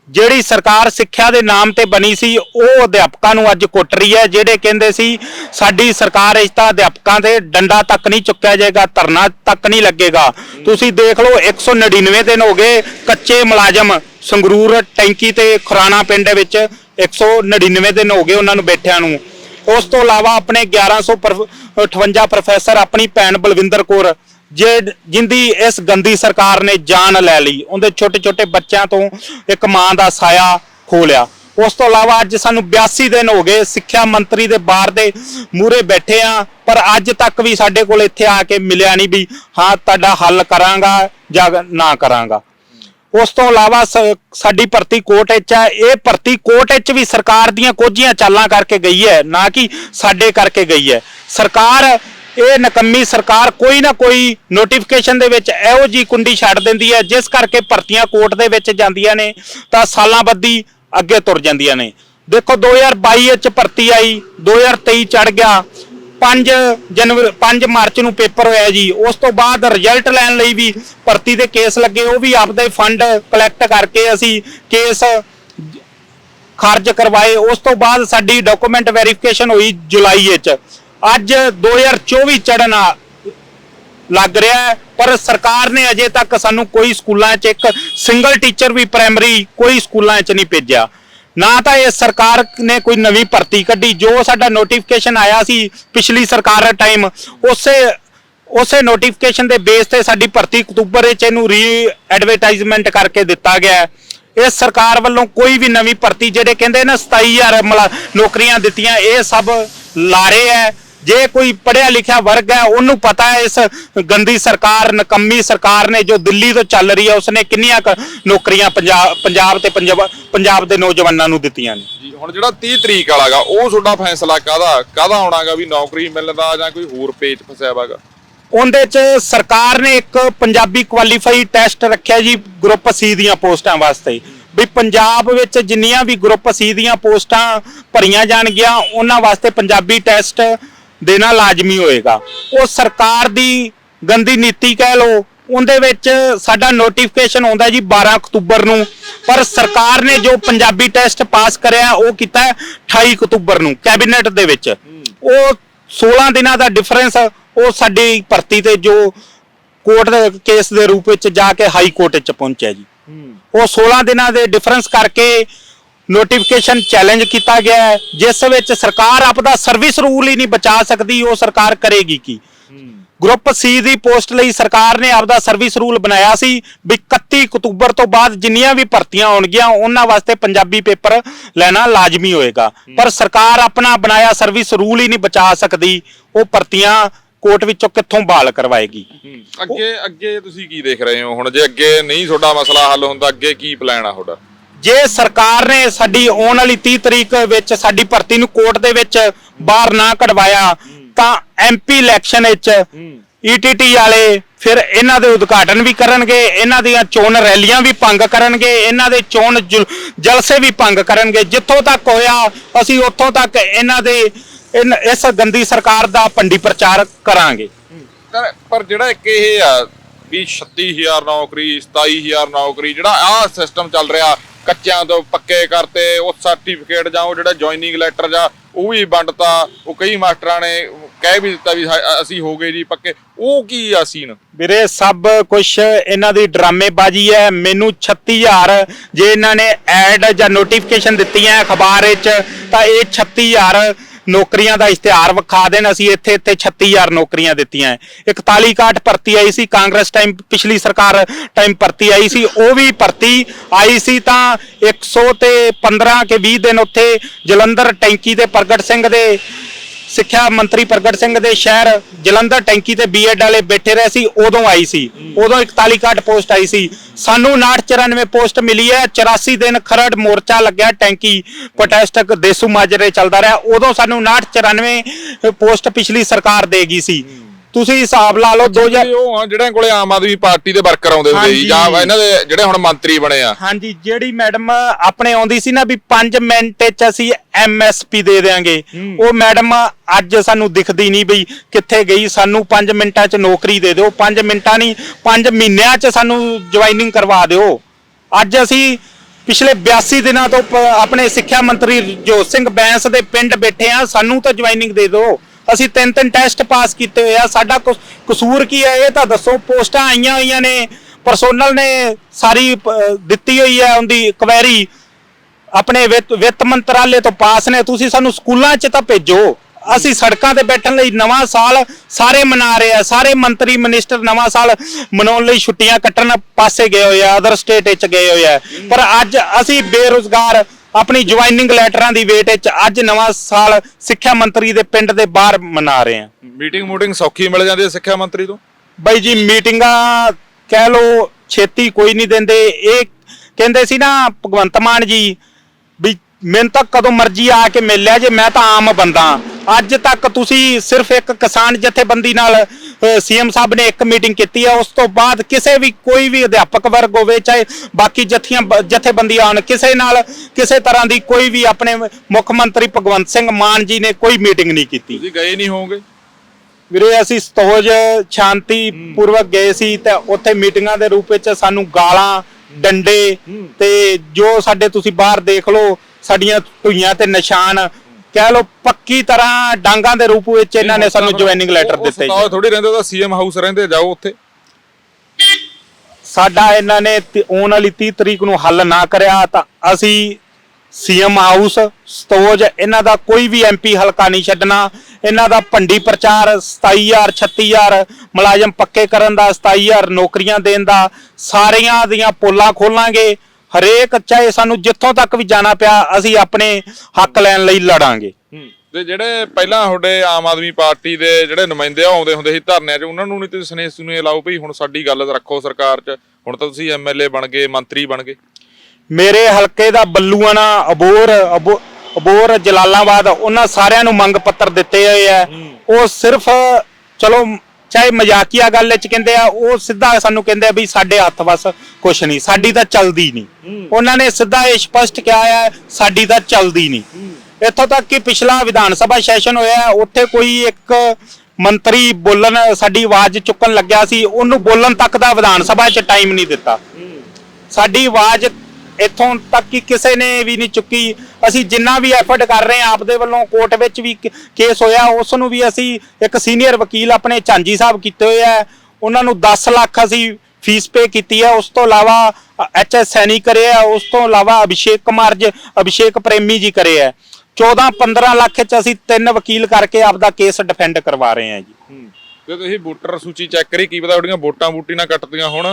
ਜਿਹੜੀ ਸਰਕਾਰ ਸਿੱਖਿਆ ਦੇ ਨਾਮ ਤੇ ਬਣੀ ਸੀ ਉਹ ਅਧਿਆਪਕਾਂ ਨੂੰ ਅੱਜ ਕੁੱਟ ਰਹੀ ਹੈ ਜਿਹੜੇ ਕਹਿੰਦੇ ਸੀ ਸਾਡੀ ਸਰਕਾਰ ਇਸ ਤਾਂ ਅਧਿਆਪਕਾਂ ਤੇ ਡੰਡਾ ਤੱਕ ਨਹੀਂ ਚੁੱਕਿਆ ਜਾਏਗਾ ਧਰਨਾ ਤੱਕ ਨਹੀਂ ਲੱਗੇਗਾ। ਤੁਸੀਂ ਦੇਖ ਲਓ 199 ਦਿਨ ਹੋ ਗਏ ਕੱਚੇ ਮੁਲਾਜ਼ਮ ਸੰਗਰੂਰ ਟੈਂਕੀ ਤੇ ਖੁਰਾਣਾ ਪਿੰਡ ਦੇ ਵਿੱਚ 199 ਦਿਨ ਹੋ ਗਏ ਉਹਨਾਂ ਨੂੰ ਬੈਠਿਆਂ ਨੂੰ। ਉਸ ਤੋਂ ਇਲਾਵਾ ਆਪਣੇ 1158 ਪ੍ਰੋਫੈਸਰ ਆਪਣੀ ਭੈਣ ਬਲਵਿੰਦਰ ਕੌਰ, ਜੇ ਜਿੰਦੀ ਇਸ ਗੰਦੀ ਸਰਕਾਰ ਨੇ ਜਾਨ ਲੈ ਲਈ, ਉਹਦੇ ਛੋਟੇ ਛੋਟੇ ਬੱਚਿਆਂ ਤੋਂ ਇੱਕ ਮਾਂ ਦਾ ਸਾਇਆ ਖੋਲਿਆ ਉਸ ਤੋਂ ਇਲਾਵਾ ਅੱਜ ਸਾਨੂੰ 82 ਦਿਨ ਹੋ ਗਏ, ਸਿੱਖਿਆ ਮੰਤਰੀ ਦੇ ਬਾਹਰ ਦੇ ਮੂਰੇ ਬੈਠੇ ਆ, ਪਰ ਅੱਜ ਤੱਕ ਵੀ ਸਾਡੇ ਕੋਲ ਇੱਥੇ ਆ ਕੇ ਮਿਲਿਆ ਨਹੀਂ ਵੀ, ਹਾਂ, ਤੁਹਾਡਾ ਹੱਲ ਕਰਾਂਗਾ ਜਾਂ ਨਾ ਕਰਾਂਗਾ। ਉਸ ਤੋਂ ਇਲਾਵਾ ਸ- ਸਾਡੀ ਭਰਤੀ ਕੋਟ ਵਿੱਚ ਹੈ। ਇਹ ਭਰਤੀ ਕੋਟ ਵਿੱਚ ਵੀ ਸਰਕਾਰ ਦੀਆਂ ਕੋਝੀਆਂ ਚਾਲਾਂ ਕਰਕੇ ਗਈ ਹੈ, ਨਾ ਕਿ ਸਾਡੇ ਕਰਕੇ ਗਈ ਹੈ। ਸਰਕਾਰ, ਇਹ ਨਕੰਮੀ ਸਰਕਾਰ ਕੋਈ ਨਾ ਕੋਈ ਨੋਟੀਫਿਕੇਸ਼ਨ ਦੇ ਵਿੱਚ ਇਹੋ ਜੀ ਕੁੰਡੀ ਛੱਡ ਦਿੰਦੀ ਹੈ, ਜਿਸ ਕਰਕੇ ਭਰਤੀਆਂ ਕੋਰਟ ਦੇ ਵਿੱਚ ਜਾਂਦੀਆਂ ਨੇ, ਤਾਂ ਸਾਲਾਂ ਬੱਧੀ ਅੱਗੇ ਤੁਰ ਜਾਂਦੀਆਂ ਨੇ। ਦੇਖੋ 2022 ਵਿੱਚ ਭਰਤੀ ਆਈ 2023 ਚੜ ਗਿਆ। 5 ਜਨਵਰੀ 5 ਮਾਰਚ ਨੂੰ ਪੇਪਰ ਹੋਇਆ ਜੀ। ਉਸ ਤੋਂ ਬਾਅਦ ਰਿਜ਼ਲਟ ਲੈਣ ਲਈ ਵੀ ਭਰਤੀ ਦੇ ਕੇਸ ਲੱਗੇ। ਉਹ ਵੀ ਆਪਦੇ ਫੰਡ ਕਲੈਕਟ ਕਰਕੇ ਅਸੀਂ ਕੇਸ ਖਾਰਜ ਕਰਵਾਏ। ਉਸ ਤੋਂ ਬਾਅਦ ਸਾਡੀ ਡਾਕੂਮੈਂਟ ਵੈਰੀਫਿਕੇਸ਼ਨ ਹੋਈ ਜੁਲਾਈ ਵਿੱਚ। ਅੱਜ 2024 ਚੜਨਾ ਲੱਗ ਰਿਹਾ ਹੈ। ਪਰ ਸਰਕਾਰ ਨੇ ਅਜੇ ਤੱਕ ਸਾਨੂੰ ਕੋਈ ਸਕੂਲਾਂ 'ਚ ਇੱਕ ਸਿੰਗਲ ਟੀਚਰ ਵੀ ਪ੍ਰਾਇਮਰੀ ਕੋਈ ਸਕੂਲਾਂ 'ਚ ਨਹੀਂ ਭੇਜਿਆ। ਨਾ ਤਾਂ ਇਹ ਸਰਕਾਰ ਨੇ ਕੋਈ ਨਵੀਂ ਭਰਤੀ ਕੱਢੀ। ਜੋ ਸਾਡਾ ਨੋਟੀਫਿਕੇਸ਼ਨ ਆਇਆ ਸੀ ਪਿਛਲੀ ਸਰਕਾਰ ਦੇ ਟਾਈਮ ਉਸੇ ਉਸੇ ਨੋਟੀਫਿਕੇਸ਼ਨ ਦੇ ਬੇਸ ਤੇ ਸਾਡੀ ਭਰਤੀ ਅਕਤੂਬਰ ਵਿੱਚ ਇਹਨੂੰ ਰੀ ਐਡਵਰਟਾਈਜ਼ਮੈਂਟ ਕਰਕੇ ਦਿੱਤਾ ਗਿਆ ਹੈ। ਇਸ ਸਰਕਾਰ ਵੱਲੋਂ ਕੋਈ ਵੀ ਨਵੀਂ ਭਰਤੀ, ਜਿਹੜੇ ਕਹਿੰਦੇ ਨਾ 27000 ਮਲਾ- ਨੌਕਰੀਆਂ ਦਿੱਤੀਆਂ, ਇਹ ਸਭ ਲਾਰੇ ਹੈ। ਜੇ ਕੋਈ ਪੜਿਆ ਲਿਖਿਆ ਵਰਗ ਹੈ ਉਹਨੂੰ ਪਤਾ ਹੈ ਇਸ ਗੰਦੀ ਸਰਕਾਰ ਨਕੰਮੀ ਸਰਕਾਰ ਨੇ ਜੋ ਦਿੱਲੀ ਤੋਂ ਚੱਲ ਰਹੀ ਹੈ ਉਸਨੇ ਕਿੰਨੀਆਂ ਨੌਕਰੀਆਂ ਪੰਜਾਬ ਤੇ ਪੰਜਾਬ ਦੇ ਨੌਜਵਾਨਾਂ ਨੂੰ ਦਿੱਤੀਆਂ ਨੇ। ਜੀ ਹੁਣ ਜਿਹੜਾ 30 ਤਰੀਕ ਵਾਲਾਗਾ ਉਹ ਤੁਹਾਡਾ ਫੈਸਲਾ ਕਾਦਾ ਕਾਦਾ ਆਉਣਾਗਾ ਵੀ ਨੌਕਰੀ ਮਿਲਣ ਦਾ ਜਾਂ ਕੋਈ ਹੋਰ ਪੇਚ ਫਸਿਆ ਵਾਗਾ ਉਹਦੇ ਚ ਸਰਕਾਰ ਨੇ ਇੱਕ ਪੰਜਾਬੀ ਕੁਆਲੀਫਾਈ ਟੈਸਟ ਰੱਖਿਆ ਜੀ ਗਰੁੱਪ ਸੀ ਦੀਆਂ ਪੋਸਟਾਂ ਵਾਸਤੇ। ਵੀ ਪੰਜਾਬ ਵਿੱਚ ਜਿੰਨੀਆਂ ਵੀ ਗਰੁੱਪ ਸੀ ਦੀਆਂ ਪੋਸਟਾਂ ਭਰੀਆਂ ਜਾਣਗੀਆਂ ਉਹਨਾਂ ਵਾਸਤੇ ਪੰਜਾਬੀ ਟੈਸਟ ਦੇਣਾ ਲਾਜ਼ਮੀ ਹੋਏਗਾ। ਉਹ ਸਰਕਾਰ ਦੀ ਗੰਦੀ ਨੀਤੀ ਕਹਿ ਲੋ ਉਹਦੇ ਵਿੱਚ ਸਾਡਾ ਨੋਟੀਫਿਕੇਸ਼ਨ ਆਉਂਦਾ ਜੀ 12 ਅਕਤੂਬਰ ਨੂੰ। ਪਰ ਸਰਕਾਰ ਨੇ ਜੋ ਪੰਜਾਬੀ ਟੈਸਟ ਪਾਸ ਕਰਿਆ ਉਹ ਕੀਤਾ ਹੈ 28 ਅਕਤੂਬਰ ਨੂੰ ਕੈਬਨਿਟ ਦੇ ਵਿੱਚ। ਉਹ 16 ਦਿਨਾਂ ਦਾ ਡਿਫਰੈਂਸ ਉਹ ਸਾਡੀ ਭਰਤੀ ਤੇ ਜੋ ਕੋਰਟ ਦੇ ਕੇਸ ਦੇ ਰੂਪ ਵਿੱਚ ਜਾ ਕੇ ਹਾਈ ਕੋਰਟ ਵਿੱਚ ਪਹੁੰਚਿਆ ਜੀ। ਉਹ 16 ਦਿਨਾਂ ਦੇ ਡਿਫਰੈਂਸ ਕਰਕੇ ਨੋਟੀਫਿਕੇਸ਼ਨ ਚੈਲੰਜ ਕੀਤਾ ਗਿਆ ਹੈ, ਜਿਸ ਵਿੱਚ ਸਰਕਾਰ ਆਪਦਾ ਸਰਵਿਸ ਰੂਲ ਹੀ ਨਹੀਂ ਬਚਾ ਸਕਦੀ, ਉਹ ਸਰਕਾਰ ਕਰੇਗੀ ਕੀ? ਗਰੁੱਪ ਸੀ ਦੀ ਪੋਸਟ ਲਈ ਸਰਕਾਰ ਨੇ ਆਪਦਾ ਸਰਵਿਸ ਰੂਲ ਬਣਾਇਆ ਸੀ ਵੀ 31 ਅਕਤੂਬਰ ਤੋਂ ਬਾਅਦ ਜਿੰਨੀਆਂ ਵੀ ਭਰਤੀਆਂ ਹੋਣਗੀਆਂ ਉਹਨਾਂ ਵਾਸਤੇ ਪੰਜਾਬੀ ਪੇਪਰ ਲੈਣਾ ਲਾਜ਼ਮੀ ਹੋਏਗਾ। ਪਰ ਸਰਕਾਰ ਆਪਣਾ ਬਣਾਇਆ ਸਰਵਿਸ ਰੂਲ ਹੀ ਨਹੀਂ ਬਚਾ ਸਕਦੀ, ਉਹ ਭਰਤੀਆਂ ਕੋਰਟ ਵਿੱਚੋਂ ਕਿੱਥੋਂ ਬਹਾਲ ਕਰਵਾਏਗੀ? ਅੱਗੇ ਅੱਗੇ ਤੁਸੀਂ ਕੀ ਦੇਖ ਰਹੇ ਹੋ ਹੁਣ? ਜੇ ਅੱਗੇ ਨਹੀਂ ਤੁਹਾਡਾ ਮਸਲਾ ਹੱਲ ਹੁੰਦਾ, ਅੱਗੇ ਕੀ ਪਲਾਨ ਆ ਤੁਹਾਡਾ? ਜੇ ਸਰਕਾਰ ਨੇ ਸਾਡੀ ਆਉਣ ਵਾਲੀ 30 ਤਰੀਕ ਵਿੱਚ ਸਾਡੀ ਭਰਤੀ ਨੂੰ ਕੋਰਟ ਦੇ ਵਿੱਚ ਬਾਹਰ ਨਾ ਕਢਵਾਇਆ, ਤਾਂ ਐਮਪੀ ਇਲੈਕਸ਼ਨ ਵਿੱਚ ਈਟੀਟੀ ਵਾਲੇ ਫਿਰ ਇਹਨਾਂ ਦੇ ਉਦਘਾਟਨ ਵੀ ਕਰਨਗੇ, ਇਹਨਾਂ ਦੀਆਂ ਚੋਣ ਰੈਲੀਆਂ ਵੀ ਭੰਗ ਕਰਨਗੇ, ਇਹਨਾਂ ਦੇ ਚੋਣ ਜਲਸੇ ਵੀ ਭੰਗ ਕਰਨਗੇ। ਜਿੱਥੋਂ ਤੱਕ ਹੋਇਆ, ਅਸੀਂ ਉੱਥੋਂ ਤੱਕ ਇਹਨਾਂ ਦੇ ਇਸ ਗੰਦੀ ਸਰਕਾਰ ਦਾ ਪੰਡੀ ਪ੍ਰਚਾਰ ਕਰਾਂਗੇ। ਪਰ- ਜਿਹੜਾ ਇੱਕ ਇਹ ਆ ਵੀ 36000 ਨੌਕਰੀ 27000 ਨੌਕਰੀ, ਜਿਹੜਾ ਆਹ ਸਿਸਟਮ ਚੱਲ ਰਿਹਾ ਕੱਚਿਆਂ ਤੋਂ ਪੱਕੇ ਕਰਤੇ, ਉਹ ਸਰਟੀਫਿਕੇਟ ਜਾਂ ਉਹ ਜਿਹੜਾ ਜੁਆਇਨਿੰਗ ਲੈਟਰ ਜਾਂ ਉਹ ਵੀ ਵੰਡਤਾ, ਉਹ ਕਈ ਮਾਸਟਰਾਂ ਨੇ ਕਹਿ ਵੀ ਦਿੱਤਾ ਵੀ ਅਸੀਂ ਹੋ ਗਏ ਜੀ ਪੱਕੇ। ਉਹ ਕੀ ਆ ਸੀਨ? ਵੀਰੇ, ਸਭ ਕੁਝ ਇਹਨਾਂ ਦੀ ਡਰਾਮੇਬਾਜ਼ੀ ਹੈ। ਮੈਨੂੰ 36000 ਜੇ ਇਹਨਾਂ ਨੇ ਐਡ ਜਾਂ ਨੋਟੀਫਿਕੇਸ਼ਨ ਦਿੱਤੀ ਹੈ ਅਖਬਾਰ ਵਿੱਚ, ਤਾਂ ਇਹ 36000 ਨੌਕਰੀਆਂ ਦਾ ਇਸ਼ਤਿਹਾਰ ਵਿਖਾ ਦੇਣ। ਅਸੀਂ ਇੱਥੇ ਇੱਥੇ 36000 ਨੌਕਰੀਆਂ ਦਿੱਤੀਆਂ ਹੈ 41 ਕਾਟ ਭਰਤੀ ਆਈ ਸੀ। ਕਾਂਗਰਸ ਟਾਈਮ, ਪਿਛਲੀ ਸਰਕਾਰ ਟਾਈਮ ਭਰਤੀ ਆਈ ਸੀ। ਉਹ ਵੀ ਭਰਤੀ ਆਈ ਸੀ ਤਾਂ 100 ਤੇ 15 ਕੇ 20 ਦਿਨ ਉੱਥੇ ਜਲੰਧਰ ਟੈਂਕੀ ਤੇ ਪ੍ਰਗਟ ਸਿੰਘ ਦੇ, ਸਿੱਖਿਆ ਮੰਤਰੀ ਪ੍ਰਗਟ ਸਿੰਘ ਦੇ ਸ਼ਹਿਰ ਜਲੰਧਰ ਟੈਂਕੀ ਤੇ ਬੀਐਡ ਵਾਲੇ ਬੈਠੇ ਰਹੇ ਸੀ। ਉਦੋਂ ਆਈ ਸੀ। ਉਦੋਂ 41 ਕਾਟ ਪੋਸਟ ਆਈ ਸੀ। ਸਾਨੂੰ 994 ਪੋਸਟ ਮਿਲੀ ਹੈ। 84 ਦਿਨ ਖਰੜ ਮੋਰਚਾ ਲੱਗਿਆ, ਟੈਂਕੀ ਪ੍ਰੋਟੈਸਟ ਦੇਸੂ ਮਾਜਰੇ ਚੱਲਦਾ ਰਿਹਾ। ਉਦੋਂ ਸਾਨੂੰ 994 ਪੋਸਟ ਪਿਛਲੀ ਸਰਕਾਰ ਦੇ ਗਈ ਸੀ। ਤੁਸੀਂ ਹਿਸਾਬ ਲਾ ਲਓ 2000 ਜਿਹੜੇ ਉਹ ਆ ਜਿਹੜਿਆਂ ਕੋਲੇ ਆਮ ਆਦਮੀ ਪਾਰਟੀ ਦੇ ਵਰਕਰ ਆਉਂਦੇ ਹੁੰਦੇ ਸੀ। ਜਾਂ ਇਹਨਾਂ ਦੇ ਜਿਹੜੇ ਹੁਣ ਮੰਤਰੀ ਬਣੇ ਆ। ਹਾਂਜੀ ਜਿਹੜੀ ਮੈਡਮ ਆਪਣੇ ਆਉਂਦੀ ਸੀ ਨਾ ਵੀ 5 ਮਿੰਟ ਚ ਅਸੀਂ ਐਮਐਸਪੀ ਦੇ ਦੇਾਂਗੇ ਉਹ ਮੈਡਮ ਅੱਜ ਸਾਨੂੰ ਦਿਖਦੀ ਨਹੀਂ ਬਈ ਕਿੱਥੇ ਗਈ ਸਾਨੂੰ 5 ਮਿੰਟਾਂ ਚ ਨੌਕਰੀ ਦੇ ਦਿਓ 5 ਮਿੰਟਾਂ ਨਹੀਂ 5 ਮਹੀਨਿਆਂ ਚ ਸਾਨੂੰ ਜੁਆਇਨਿੰਗ ਕਰਵਾ ਦਿਓ। ਅੱਜ ਅਸੀਂ ਪਿਛਲੇ 82 ਦਿਨਾਂ ਤੋਂ ਆਪਣੇ ਸਿੱਖਿਆ ਮੰਤਰੀ ਜੋਤ ਸਿੰਘ ਬੈਂਸ ਦੇ ਪਿੰਡ ਬੈਠੇ ਆ ਸਾਨੂੰ ਤਾਂ ਜੁਆਇਨਿੰਗ ਦੇ ਦਿਓ। ਅਸੀਂ ਤਿੰਨ ਤਿੰਨ ਟੈਸਟ ਪਾਸ ਕੀਤੇ ਹੋਏ ਆ। ਸਾਡਾ ਕੁਸ- ਕਸੂਰ ਕੀ ਹੈ? ਇਹ ਤਾਂ ਦੱਸੋ, ਪੋਸਟਾਂ ਆਈਆਂ ਹੋਈਆਂ ਨੇ, ਪਰਸੋਨਲ ਨੇ ਸਾਰੀ ਪ- ਦਿੱਤੀ ਹੋਈ ਹੈ ਉਹਦੀ ਕੁਐਰੀ ਆਪਣੇ ਵਿੱਤ ਵਿੱਤ ਮੰਤਰਾਲੇ ਤੋਂ ਪਾਸ ਨੇ। ਤੁਸੀਂ ਸਾਨੂੰ ਸਕੂਲਾਂ 'ਚ ਤਾਂ ਭੇਜੋ। ਅਸੀਂ ਸੜਕਾਂ ਤੇ ਬੈਠਣ ਲਈ ਨਵਾਂ ਸਾਲ ਸਾਰੇ ਮਨਾ ਰਹੇ ਆ। ਸਾਰੇ ਮੰਤਰੀ ਮਿਨਿਸਟਰ ਨਵਾਂ ਸਾਲ ਮਨਾਉਣ ਲਈ ਛੁੱਟੀਆਂ ਕੱਟਣ ਪਾਸੇ ਗਏ ਹੋਏ ਆ ਅਦਰ ਸਟੇਟ ਵਿੱਚ ਗਏ ਹੋਏ ਆ। ਪਰ ਅੱਜ ਅਸੀਂ ਬੇਰੁਜ਼ਗਾਰ ਆਪਣੀ ਜੁਆਇਨਿੰਗ ਲੈਟਰਾਂ ਦੀ ਵੇਟ ਵਿੱਚ ਅੱਜ ਨਵਾਂ ਸਾਲ ਸਿੱਖਿਆ ਮੰਤਰੀ ਦੇ ਪਿੰਡ ਦੇ ਬਾਹਰ ਮਨਾ ਰਹੇ ਆ ਮੀਟਿੰਗ ਮੂਟਿੰਗ ਸੌਖੀ ਮਿਲ ਜਾਂਦੀ ਹੈ ਸਿੱਖਿਆ ਮੰਤਰੀ ਤੋਂ? ਬਾਈ ਜੀ ਮੀਟਿੰਗਾਂ ਕਹਿ ਲੋ ਛੇਤੀ ਕੋਈ ਨਹੀਂ ਦਿੰਦੇ। ਇਹ ਕਹਿੰਦੇ ਸੀ ਨਾ ਭਗਵੰਤ ਮਾਨ ਜੀ ਵੀ ਮੈਨੂੰ ਤਾਂ ਕਦੋਂ ਮਰਜ਼ੀ ਆ ਕੇ ਮਿਲ ਲਿਆ ਜੇ ਮੈਂ ਤਾਂ ਆਮ ਬੰਦਾ। ਅੱਜ ਤੱਕ ਤੁਸੀਂ ਸਿਰਫ ਇੱਕ ਕਿਸਾਨ ਜਥੇਬੰਦੀ ਨਾਲ ਸੀਐਮ ਸਾਹਿਬ ਨੇ ਇੱਕ ਮੀਟਿੰਗ ਕੀਤੀ ਹੈ ਉਸ ਤੋਂ ਬਾਅਦ ਕਿਸੇ ਵੀ ਕੋਈ ਵੀ ਅਧਿਆਪਕ ਵਰਗ ਹੋਵੇ ਚਾਹੇ ਬਾਕੀ ਜਥੀਆਂ ਜਥੇਬੰਦੀਆਂ ਆਉਣ ਕਿਸੇ ਨਾਲ ਕਿਸੇ ਤਰ੍ਹਾਂ ਦੀ ਕੋਈ ਵੀ ਆਪਣੇ ਮੁੱਖ ਮੰਤਰੀ ਭਗਵੰਤ ਸਿੰਘ ਮਾਨ ਜੀ ਨੇ ਕੋਈ ਮੀਟਿੰਗ ਨਹੀਂ ਕੀਤੀ। ਤੁਸੀਂ ਗਏ ਨਹੀਂ ਹੋਵੋਗੇ? ਵੀਰੇ ਅਸੀਂ ਸਤੋਜ ਸ਼ਾਂਤੀ ਪੂਰਵਕ ਗਏ ਸੀ ਤੇ ਉੱਥੇ ਮੀਟਿੰਗਾਂ ਦੇ ਰੂਪ ਵਿੱਚ ਸਾਨੂੰ ਗਾਲਾਂ ਡੰਡੇ ਤੇ ਜੋ ਸਾਡੇ ਤੁਸੀਂ ਬਾਹਰ ਦੇਖ ਲਓ ਸਾਡੀਆਂ ਧੁਈਆਂ ਤੇ ਨਿਸ਼ਾਨ ਕਹਿ ਲਓ ਪੱਕੀ ਤਰ੍ਹਾਂ ਡਾਂਗਾਂ ਦੇ ਰੂਪ ਵਿੱਚ ਇਹਨਾਂ ਨੇ ਸਾਨੂੰ ਜੁਆਇਨਿੰਗ ਲੈਟਰ ਦਿੱਤੇ ਜੀ। ਥੋੜੀ ਰਹਿੰਦੇ ਉਹ ਤਾਂ ਸੀਐਮ ਹਾਊਸ ਰਹਿੰਦੇ ਜਾਓ ਉੱਥੇ। ਸਾਡਾ ਇਹਨਾਂ ਨੇ ਆਉਣ ਵਾਲੀ 30 ਤਰੀਕ ਨੂੰ ਹੱਲ ਨਾ ਕਰਿਆ ਤਾਂ ਅਸੀਂ ਸੀਐਮ ਹਾਊਸ ਸਤੋਜ ਇਹਨਾਂ ਦਾ ਕੋਈ ਵੀ ਐਮਪੀ ਹਲਕਾ ਨਹੀਂ ਛੱਡਣਾ। ਇਹਨਾਂ ਦਾ ਭੰਡੀ ਪ੍ਰਚਾਰ 27000 36000 ਮੁਲਾਜ਼ਮ ਪੱਕੇ ਕਰਨ ਦਾ 27000 ਨੌਕਰੀਆਂ ਦੇਣ ਦਾ ਸਾਰੀਆਂ ਦੀਆਂ ਪੋਲਾਂ ਖੋਲਾਂਗੇ। ਹਰੇਕ ਚਾਹੇ ਸਾਨੂੰ ਜਿੱਥੋਂ ਤੱਕ ਵੀ ਜਾਣਾ ਪਿਆ ਅਸੀਂ ਆਪਣੇ ਹੱਕ ਲੈਣ ਲਈ ਲੜਾਂਗੇ। ਤੇ ਜਿਹੜੇ ਪਹਿਲਾਂ ਤੁਹਾਡੇ ਆਮ ਆਦਮੀ ਪਾਰਟੀ ਦੇ ਜਿਹੜੇ ਨੁਮਾਇੰਦੇ ਆਉਂਦੇ ਹੁੰਦੇ ਸੀ ਧਰਨਿਆਂ 'ਚ ਉਹਨਾਂ ਨੂੰ ਨਹੀਂ ਤੁਸੀਂ ਸਨੇਹ ਸੁਨੇ ਲਾਓ ਭਈ ਹੁਣ ਸਾਡੀ ਗੱਲ ਰੱਖੋ ਸਰਕਾਰ 'ਚ ਹੁਣ ਤਾਂ ਤੁਸੀਂ ਐਮਐਲਏ ਬਣ ਗਏ ਮੰਤਰੀ ਬਣ ਗਏ। ਮੇਰੇ ਹਲਕੇ ਦਾ ਬੱਲੂਆਣਾ ਅਬੋਰ ਅਬੋ- ਅਬੋਰ ਜਲਾਲਾਬਾਦ ਉਹਨਾਂ ਸਾਰਿਆਂ ਨੂੰ ਮੰਗ ਪੱਤਰ ਦਿੱਤੇ ਹੋਏ ਆ। ਉਹ ਸਿਰਫ ਚਲੋ ਚਾਹੇ ਮਜ਼ਾਕੀਆ ਗੱਲ ਵਿੱਚ ਕਹਿੰਦੇ ਆ ਉਹ ਸਿੱਧਾ ਸਾਨੂੰ ਕਹਿੰਦੇ ਆ ਵੀ ਸਾਡੇ ਹੱਥ ਵਸ ਕੁਛ ਨਹੀਂ ਸਾਡੀ ਤਾਂ ਚੱਲਦੀ ਨਹੀਂ। ਉਹਨਾਂ ਨੇ ਸਿੱਧਾ ਇਹ ਸਪਸ਼ਟ ਕਿਹਾ ਹੈ ਸਾਡੀ ਤਾਂ ਚੱਲਦੀ ਨਹੀਂ। ਇੱਥੋਂ ਤੱਕ ਕਿ ਪਿਛਲਾ ਵਿਧਾਨ ਸਭਾ ਸੈਸ਼ਨ ਹੋਇਆ ਉੱਥੇ ਕੋਈ ਇੱਕ ਮੰਤਰੀ ਬੋਲਣ ਸਾਡੀ ਆਵਾਜ਼ ਚੁੱਕਣ ਲੱਗਿਆ ਸੀ ਉਹਨੂੰ ਬੋਲਣ ਤੱਕ ਦਾ ਵਿਧਾਨ ਸਭਾ 'ਚ ਟਾਈਮ ਨਹੀਂ ਦਿੱਤਾ। ਸਾਡੀ ਆਵਾਜ਼ ਇੱਥੋਂ ਤੱਕ ਕਿ ਕਿਸੇ ਨੇ ਵੀ ਨਹੀਂ ਚੁੱਕੀ। ਅਸੀਂ ਜਿੰਨਾ ਵੀ ਐਫਰਟ ਕਰ ਰਹੇ ਹਾਂ, ਆਪਦੇ ਵੱਲੋਂ ਕੋਰਟ ਵਿੱਚ ਵੀ ਕੇਸ ਹੋਇਆ, ਉਸ ਨੂੰ ਵੀ ਅਸੀਂ ਇੱਕ ਸੀਨੀਅਰ ਵਕੀਲ ਆਪਣੇ ਝਾਂਜੀ ਸਾਹਿਬ ਕੀਤੇ ਹੋਏ ਆ। ਉਹਨਾਂ ਨੂੰ 10 ਲੱਖ ਅਸੀਂ ਫੀਸ ਪੇ ਕੀਤੀ ਹੈ ਉਸ ਤੋਂ ਇਲਾਵਾ ਐਚ ਐਸ ਸੈਣੀ ਕਰੇ ਆ। ਉਸ ਤੋਂ ਇਲਾਵਾ ਅਭਿਸ਼ੇਕ ਕੁਮਾਰ ਜੀ, ਅਭਿਸ਼ੇਕ ਪ੍ਰੇਮੀ ਜੀ ਕਰੇ ਆ। 14 15 ਲੱਖ ਚ ਅਸੀਂ ਤਿੰਨ ਵਕੀਲ ਕਰਕੇ ਆਪਦਾ ਕੇਸ ਡਿਫੈਂਡ ਕਰਵਾ ਰਹੇ ਹਾਂ ਜੀ। ਤੇ ਤੁਸੀਂ ਵੋਟਰ ਸੂਚੀ ਚੈੱਕ ਕਰੀ, ਕੀ ਪਤਾ ਉਹਦੀਆਂ ਵੋਟਾਂ ਵੂਟੀ ਨਾ ਕੱਟਦੀਆਂ ਹੁਣ।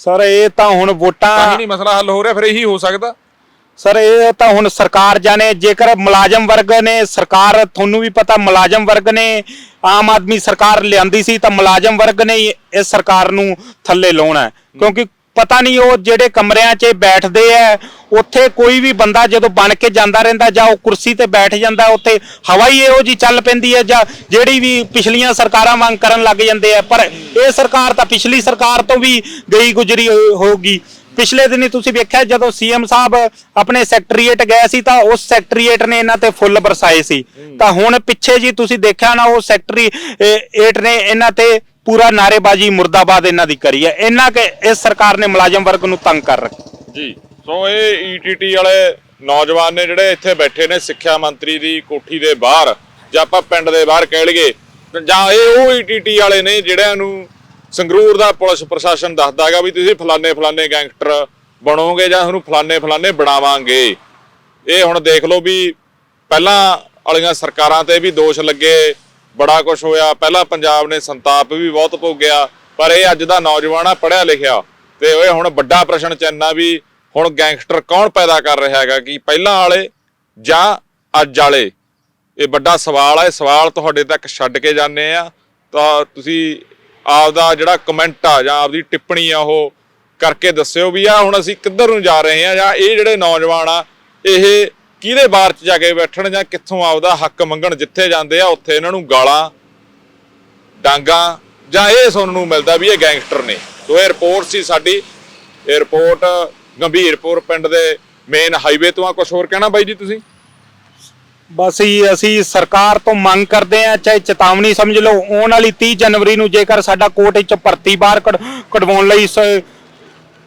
ਸਰ ਇਹ ਤਾਂ ਹੁਣ ਹੀ ਵੋਟਾਂ ਨਹੀਂ ਮਸਲਾ ਹੱਲ ਹੋ ਰਿਹਾ ਫਿਰ ਇਹੀ ਹੋ ਸਕਦਾ ਸਰ ਇਹ ਤਾਂ ਹੁਣ ਸਰਕਾਰ ਜਾਣੇ ਜੇਕਰ ਮੁਲਾਜ਼ਮ ਵਰਗ ਨੇ ਸਰਕਾਰ ਤੁਹਾਨੂੰ ਵੀ ਪਤਾ ਮੁਲਾਜ਼ਮ ਵਰਗ ਨੇ ਆਮ ਆਦਮੀ ਸਰਕਾਰ ਲਿਆਂਦੀ ਸੀ ਤਾਂ ਮੁਲਾਜ਼ਮ ਵਰਗ ਨੇ ਹੀ ਇਸ ਸਰਕਾਰ ਨੂੰ ਥੱਲੇ ਲਾਉਣਾ ਹੈ। ਕਿਉਂਕਿ ਪਤਾ ਨਹੀਂ ਉਹ ਜਿਹੜੇ ਕਮਰਿਆਂ 'ਚ ਬੈਠਦੇ ਆ ਉੱਥੇ ਕੋਈ ਵੀ ਬੰਦਾ ਜਦੋਂ ਬਣ ਕੇ ਜਾਂਦਾ ਰਹਿੰਦਾ ਜਾਂ ਉਹ ਕੁਰਸੀ ਤੇ ਬੈਠ ਜਾਂਦਾ, ਉੱਥੇ ਹਵਾ ਹੀ ਇਹੋ ਜੀ ਚੱਲ ਪੈਂਦੀ ਹੈ ਜਾਂ ਜਿਹੜੀ ਵੀ ਪਿਛਲੀਆਂ ਸਰਕਾਰਾਂ ਵਾਂਗ ਕਰਨ ਲੱਗ ਜਾਂਦੇ ਆ। ਪਰ ਇਹ ਸਰਕਾਰ ਤਾਂ ਪਿਛਲੀ ਸਰਕਾਰ ਤੋਂ ਵੀ ਗਈ ਗੁਜਰੀ ਹੋਊਗੀ। ਪਿਛਲੇ ਦਿਨੀ ਤੁਸੀਂ ਵੇਖਿਆ ਜਦੋਂ ਸੀਐਮ ਸਾਹਿਬ ਆਪਣੇ ਸੈਕਟਰੀਏਟ ਗਏ ਸੀ ਤਾਂ ਉਸ ਸੈਕਟਰੀਏਟ ਨੇ ਇਹਨਾਂ ਤੇ ਫੁੱਲ ਬਰਸਾਏ ਸੀ। ਤਾਂ ਹੁਣ ਪਿੱਛੇ ਜੀ ਤੁਸੀਂ ਦੇਖਿਆ ਨਾ ਉਹ ਸੈਕਟਰੀਏਟ ਨੇ ਇਹਨਾਂ ਤੇ ਪੂਰਾ ਨਾਰੇਬਾਜ਼ੀ ਮੁਰਦਾਬਾਦ ਇਹਨਾਂ ਦੀ ਕਰੀ ਹੈ। ਇਹਨਾਂ ਕਿ, ਇਸ ਸਰਕਾਰ ਨੇ ਮੁਲਾਜ਼ਮ ਵਰਗ ਨੂੰ ਤੰਗ ਕਰ ਰੱਖਿਆ। ਜੀ। ਸੋ ਇਹ ਈਟੀਟੀ ਵਾਲੇ ਨੌਜਵਾਨ ਨੇ ਜਿਹੜੇ ਇੱਥੇ ਬੈਠੇ ਨੇ ਸਿੱਖਿਆ ਮੰਤਰੀ ਦੀ ਕੋਠੀ ਦੇ ਬਾਹਰ, ਜਾਂ ਆਪਾਂ ਪਿੰਡ ਦੇ ਬਾਹਰ ਕਹਿ ਲਈਏ, ਜਾਂ ਇਹ ਉਹ ਈਟੀਟੀ ਵਾਲੇ ਨੇ ਜਿਹੜਿਆਂ ਨੂੰ ਸੰਗਰੂਰ ਦਾ ਪੁਲਿਸ ਪ੍ਰਸ਼ਾਸਨ ਦੱਸਦਾ ਹੈਗਾ ਵੀ ਤੁਸੀਂ ਫਲਾਣੇ ਫਲਾਣੇ ਗੈਂਗਸਟਰ ਬਣੋਗੇ ਜਾਂ ਤੁਹਾਨੂੰ ਫਲਾਣੇ ਫਲਾਣੇ ਬਣਾਵਾਂਗੇ। ਇਹ ਹੁਣ ਦੇਖ ਲਓ ਵੀ ਪਹਿਲਾਂ ਵਾਲੀਆਂ ਸਰਕਾਰਾਂ ਤੇ ਵੀ ਦੋਸ਼ ਲੱਗੇ, ਬੜਾ ਕੁਝ ਹੋਇਆ। ਪਹਿਲਾਂ ਪੰਜਾਬ ਨੇ ਸੰਤਾਪ ਵੀ ਬਹੁਤ ਭੋਗਿਆ, ਪਰ ਇਹ ਅੱਜ ਦਾ ਨੌਜਵਾਨ ਆ ਪੜਿਆ ਲਿਖਿਆ। ਤੇ ਓਏ ਹੁਣ ਵੱਡਾ ਪ੍ਰਸ਼ਨ ਚਿੰਨ੍ਹ ਵੀ ਹੁਣ ਗੈਂਗਸਟਰ ਕੌਣ ਪੈਦਾ ਕਰ ਰਿਹਾ ਹੈਗਾ ਕਿ ਪਹਿਲਾਂ ਵਾਲੇ ਜਾਂ ਅੱਜ ਵਾਲੇ? ਇਹ ਵੱਡਾ ਸਵਾਲ ਹੈ ਇਹ ਸਵਾਲ ਤੁਹਾਡੇ ਤੱਕ ਛੱਡ ਕੇ ਜਾਂਦੇ ਆ। ਤਾਂ ਤੁਸੀਂ ਆਪਦਾ ਜਿਹੜਾ ਕਮੈਂਟ ਆ ਜਾਂ ਆਪਦੀ ਟਿੱਪਣੀ ਆ ਉਹ ਕਰਕੇ ਦੱਸਿਓ ਵੀ ਆ ਹੁਣ ਅਸੀਂ ਕਿੱਧਰ ਨੂੰ ਜਾ ਰਹੇ ਆ ਜਾਂ ਇਹ ਜਿਹੜੇ ਨੌਜਵਾਨ ਆ, ਇਹ ਕਿਹਦੇ ਬਾਰ ਚ ਜਾ ਕੇ ਬੈਠਣ ਜਾਂ ਕਿੱਥੋਂ ਆਪਦਾ ਹੱਕ ਮੰਗਣ ਜਿੱਥੇ ਜਾਂਦੇ ਆ, ਉੱਥੇ ਇਹਨਾਂ ਨੂੰ ਗਾਲਾਂ, ਡਾਂਗਾ ਜਾਂ ਇਹ ਸੁਣਨ ਨੂੰ ਮਿਲਦਾ ਵੀ ਇਹ ਗੈਂਗਸਟਰ ਨੇ। ਸੋ ਇਹ ਰਿਪੋਰਟ ਸੀ ਸਾਡੀ। ਇਹ ਰਿਪੋਰਟ ਗੰਭੀਰਪੁਰ ਪਿੰਡ ਦੇ ਮੇਨ ਹਾਈਵੇ ਤੋਂ ਆ ਕੁਝ ਹੋਰ ਕਹਿਣਾ ਬਾਈ ਜੀ ਤੁਸੀਂ? ਬਸ ਹੀ ਅਸੀਂ ਸਰਕਾਰ ਤੋਂ ਮੰਗ ਕਰਦੇ ਆ ਚਾਹੇ ਚੇਤਾਵਨੀ ਸਮਝ ਲਓ ਆਉਣ ਵਾਲੀ 30 ਜਨਵਰੀ ਨੂੰ ਜੇਕਰ ਸਾਡਾ ਕੋਰਟ ਵਿੱਚ ਭਰਤੀ ਬਾਹਰ ਕਢ- ਕਢਵਾਉਣ ਲਈ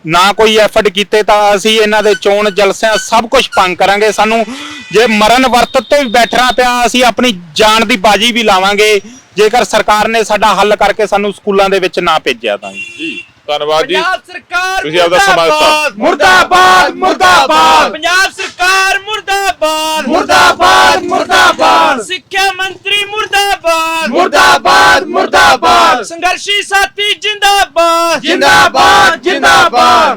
ਨਾ ਕੋਈ ਐਫਰਟ ਕੀਤੇ ਤਾਂ ਅਸੀਂ ਇਹਨਾਂ ਦੇ ਚੋਣ ਜਲਸਿਆਂ ਸਭ ਕੁਝ ਭੰਗ ਕਰਾਂਗੇ। ਸਾਨੂੰ ਜੇ ਮਰਨ ਵਰਤ ਤੇ ਵੀ ਬੈਠਣਾ ਪਿਆ ਅਸੀਂ ਆਪਣੀ ਜਾਨ ਦੀ ਬਾਜੀ ਵੀ ਲਾਵਾਂਗੇ। ਜੇਕਰ ਸਰਕਾਰ ਨੇ ਸਾਡਾ ਹੱਲ ਕਰਕੇ ਸਾਨੂੰ ਸਕੂਲਾਂ ਦੇ ਵਿੱਚ ਨਾ ਭੇਜਿਆ ਤਾਂ ਜੀ। ਧੰਨਵਾਦ ਜੀ। ਸਰਕਾਰ ਤੁਸੀਂ ਆਪਦਾ ਸਮਾਂ ਦਿੱਤਾ। ਮੁਰਦਾਬਾਦ ਮੁਰਦਾਬਾਦ। ਪੰਜਾਬ ਸਰਕਾਰ ਮੁਰਦਾਬਾਦ। ਮੁਰਦਾਬਾਦ ਮੁਰਦਾਬਾਦ। ਸਿੱਖਿਆ ਮੰਤਰੀ ਮੁਰਦਾਬਾਦ। ਮੁਰਦਾਬਾਦ ਮੁਰਦਾਬਾਦ। ਸੰਘਰਸ਼ੀ ਸਾਥੀ ਜਿੰਦਾਬਾਦ। ਜਿੰਦਾਬਾਦ ਜਿੰਦਾਬਾਦ।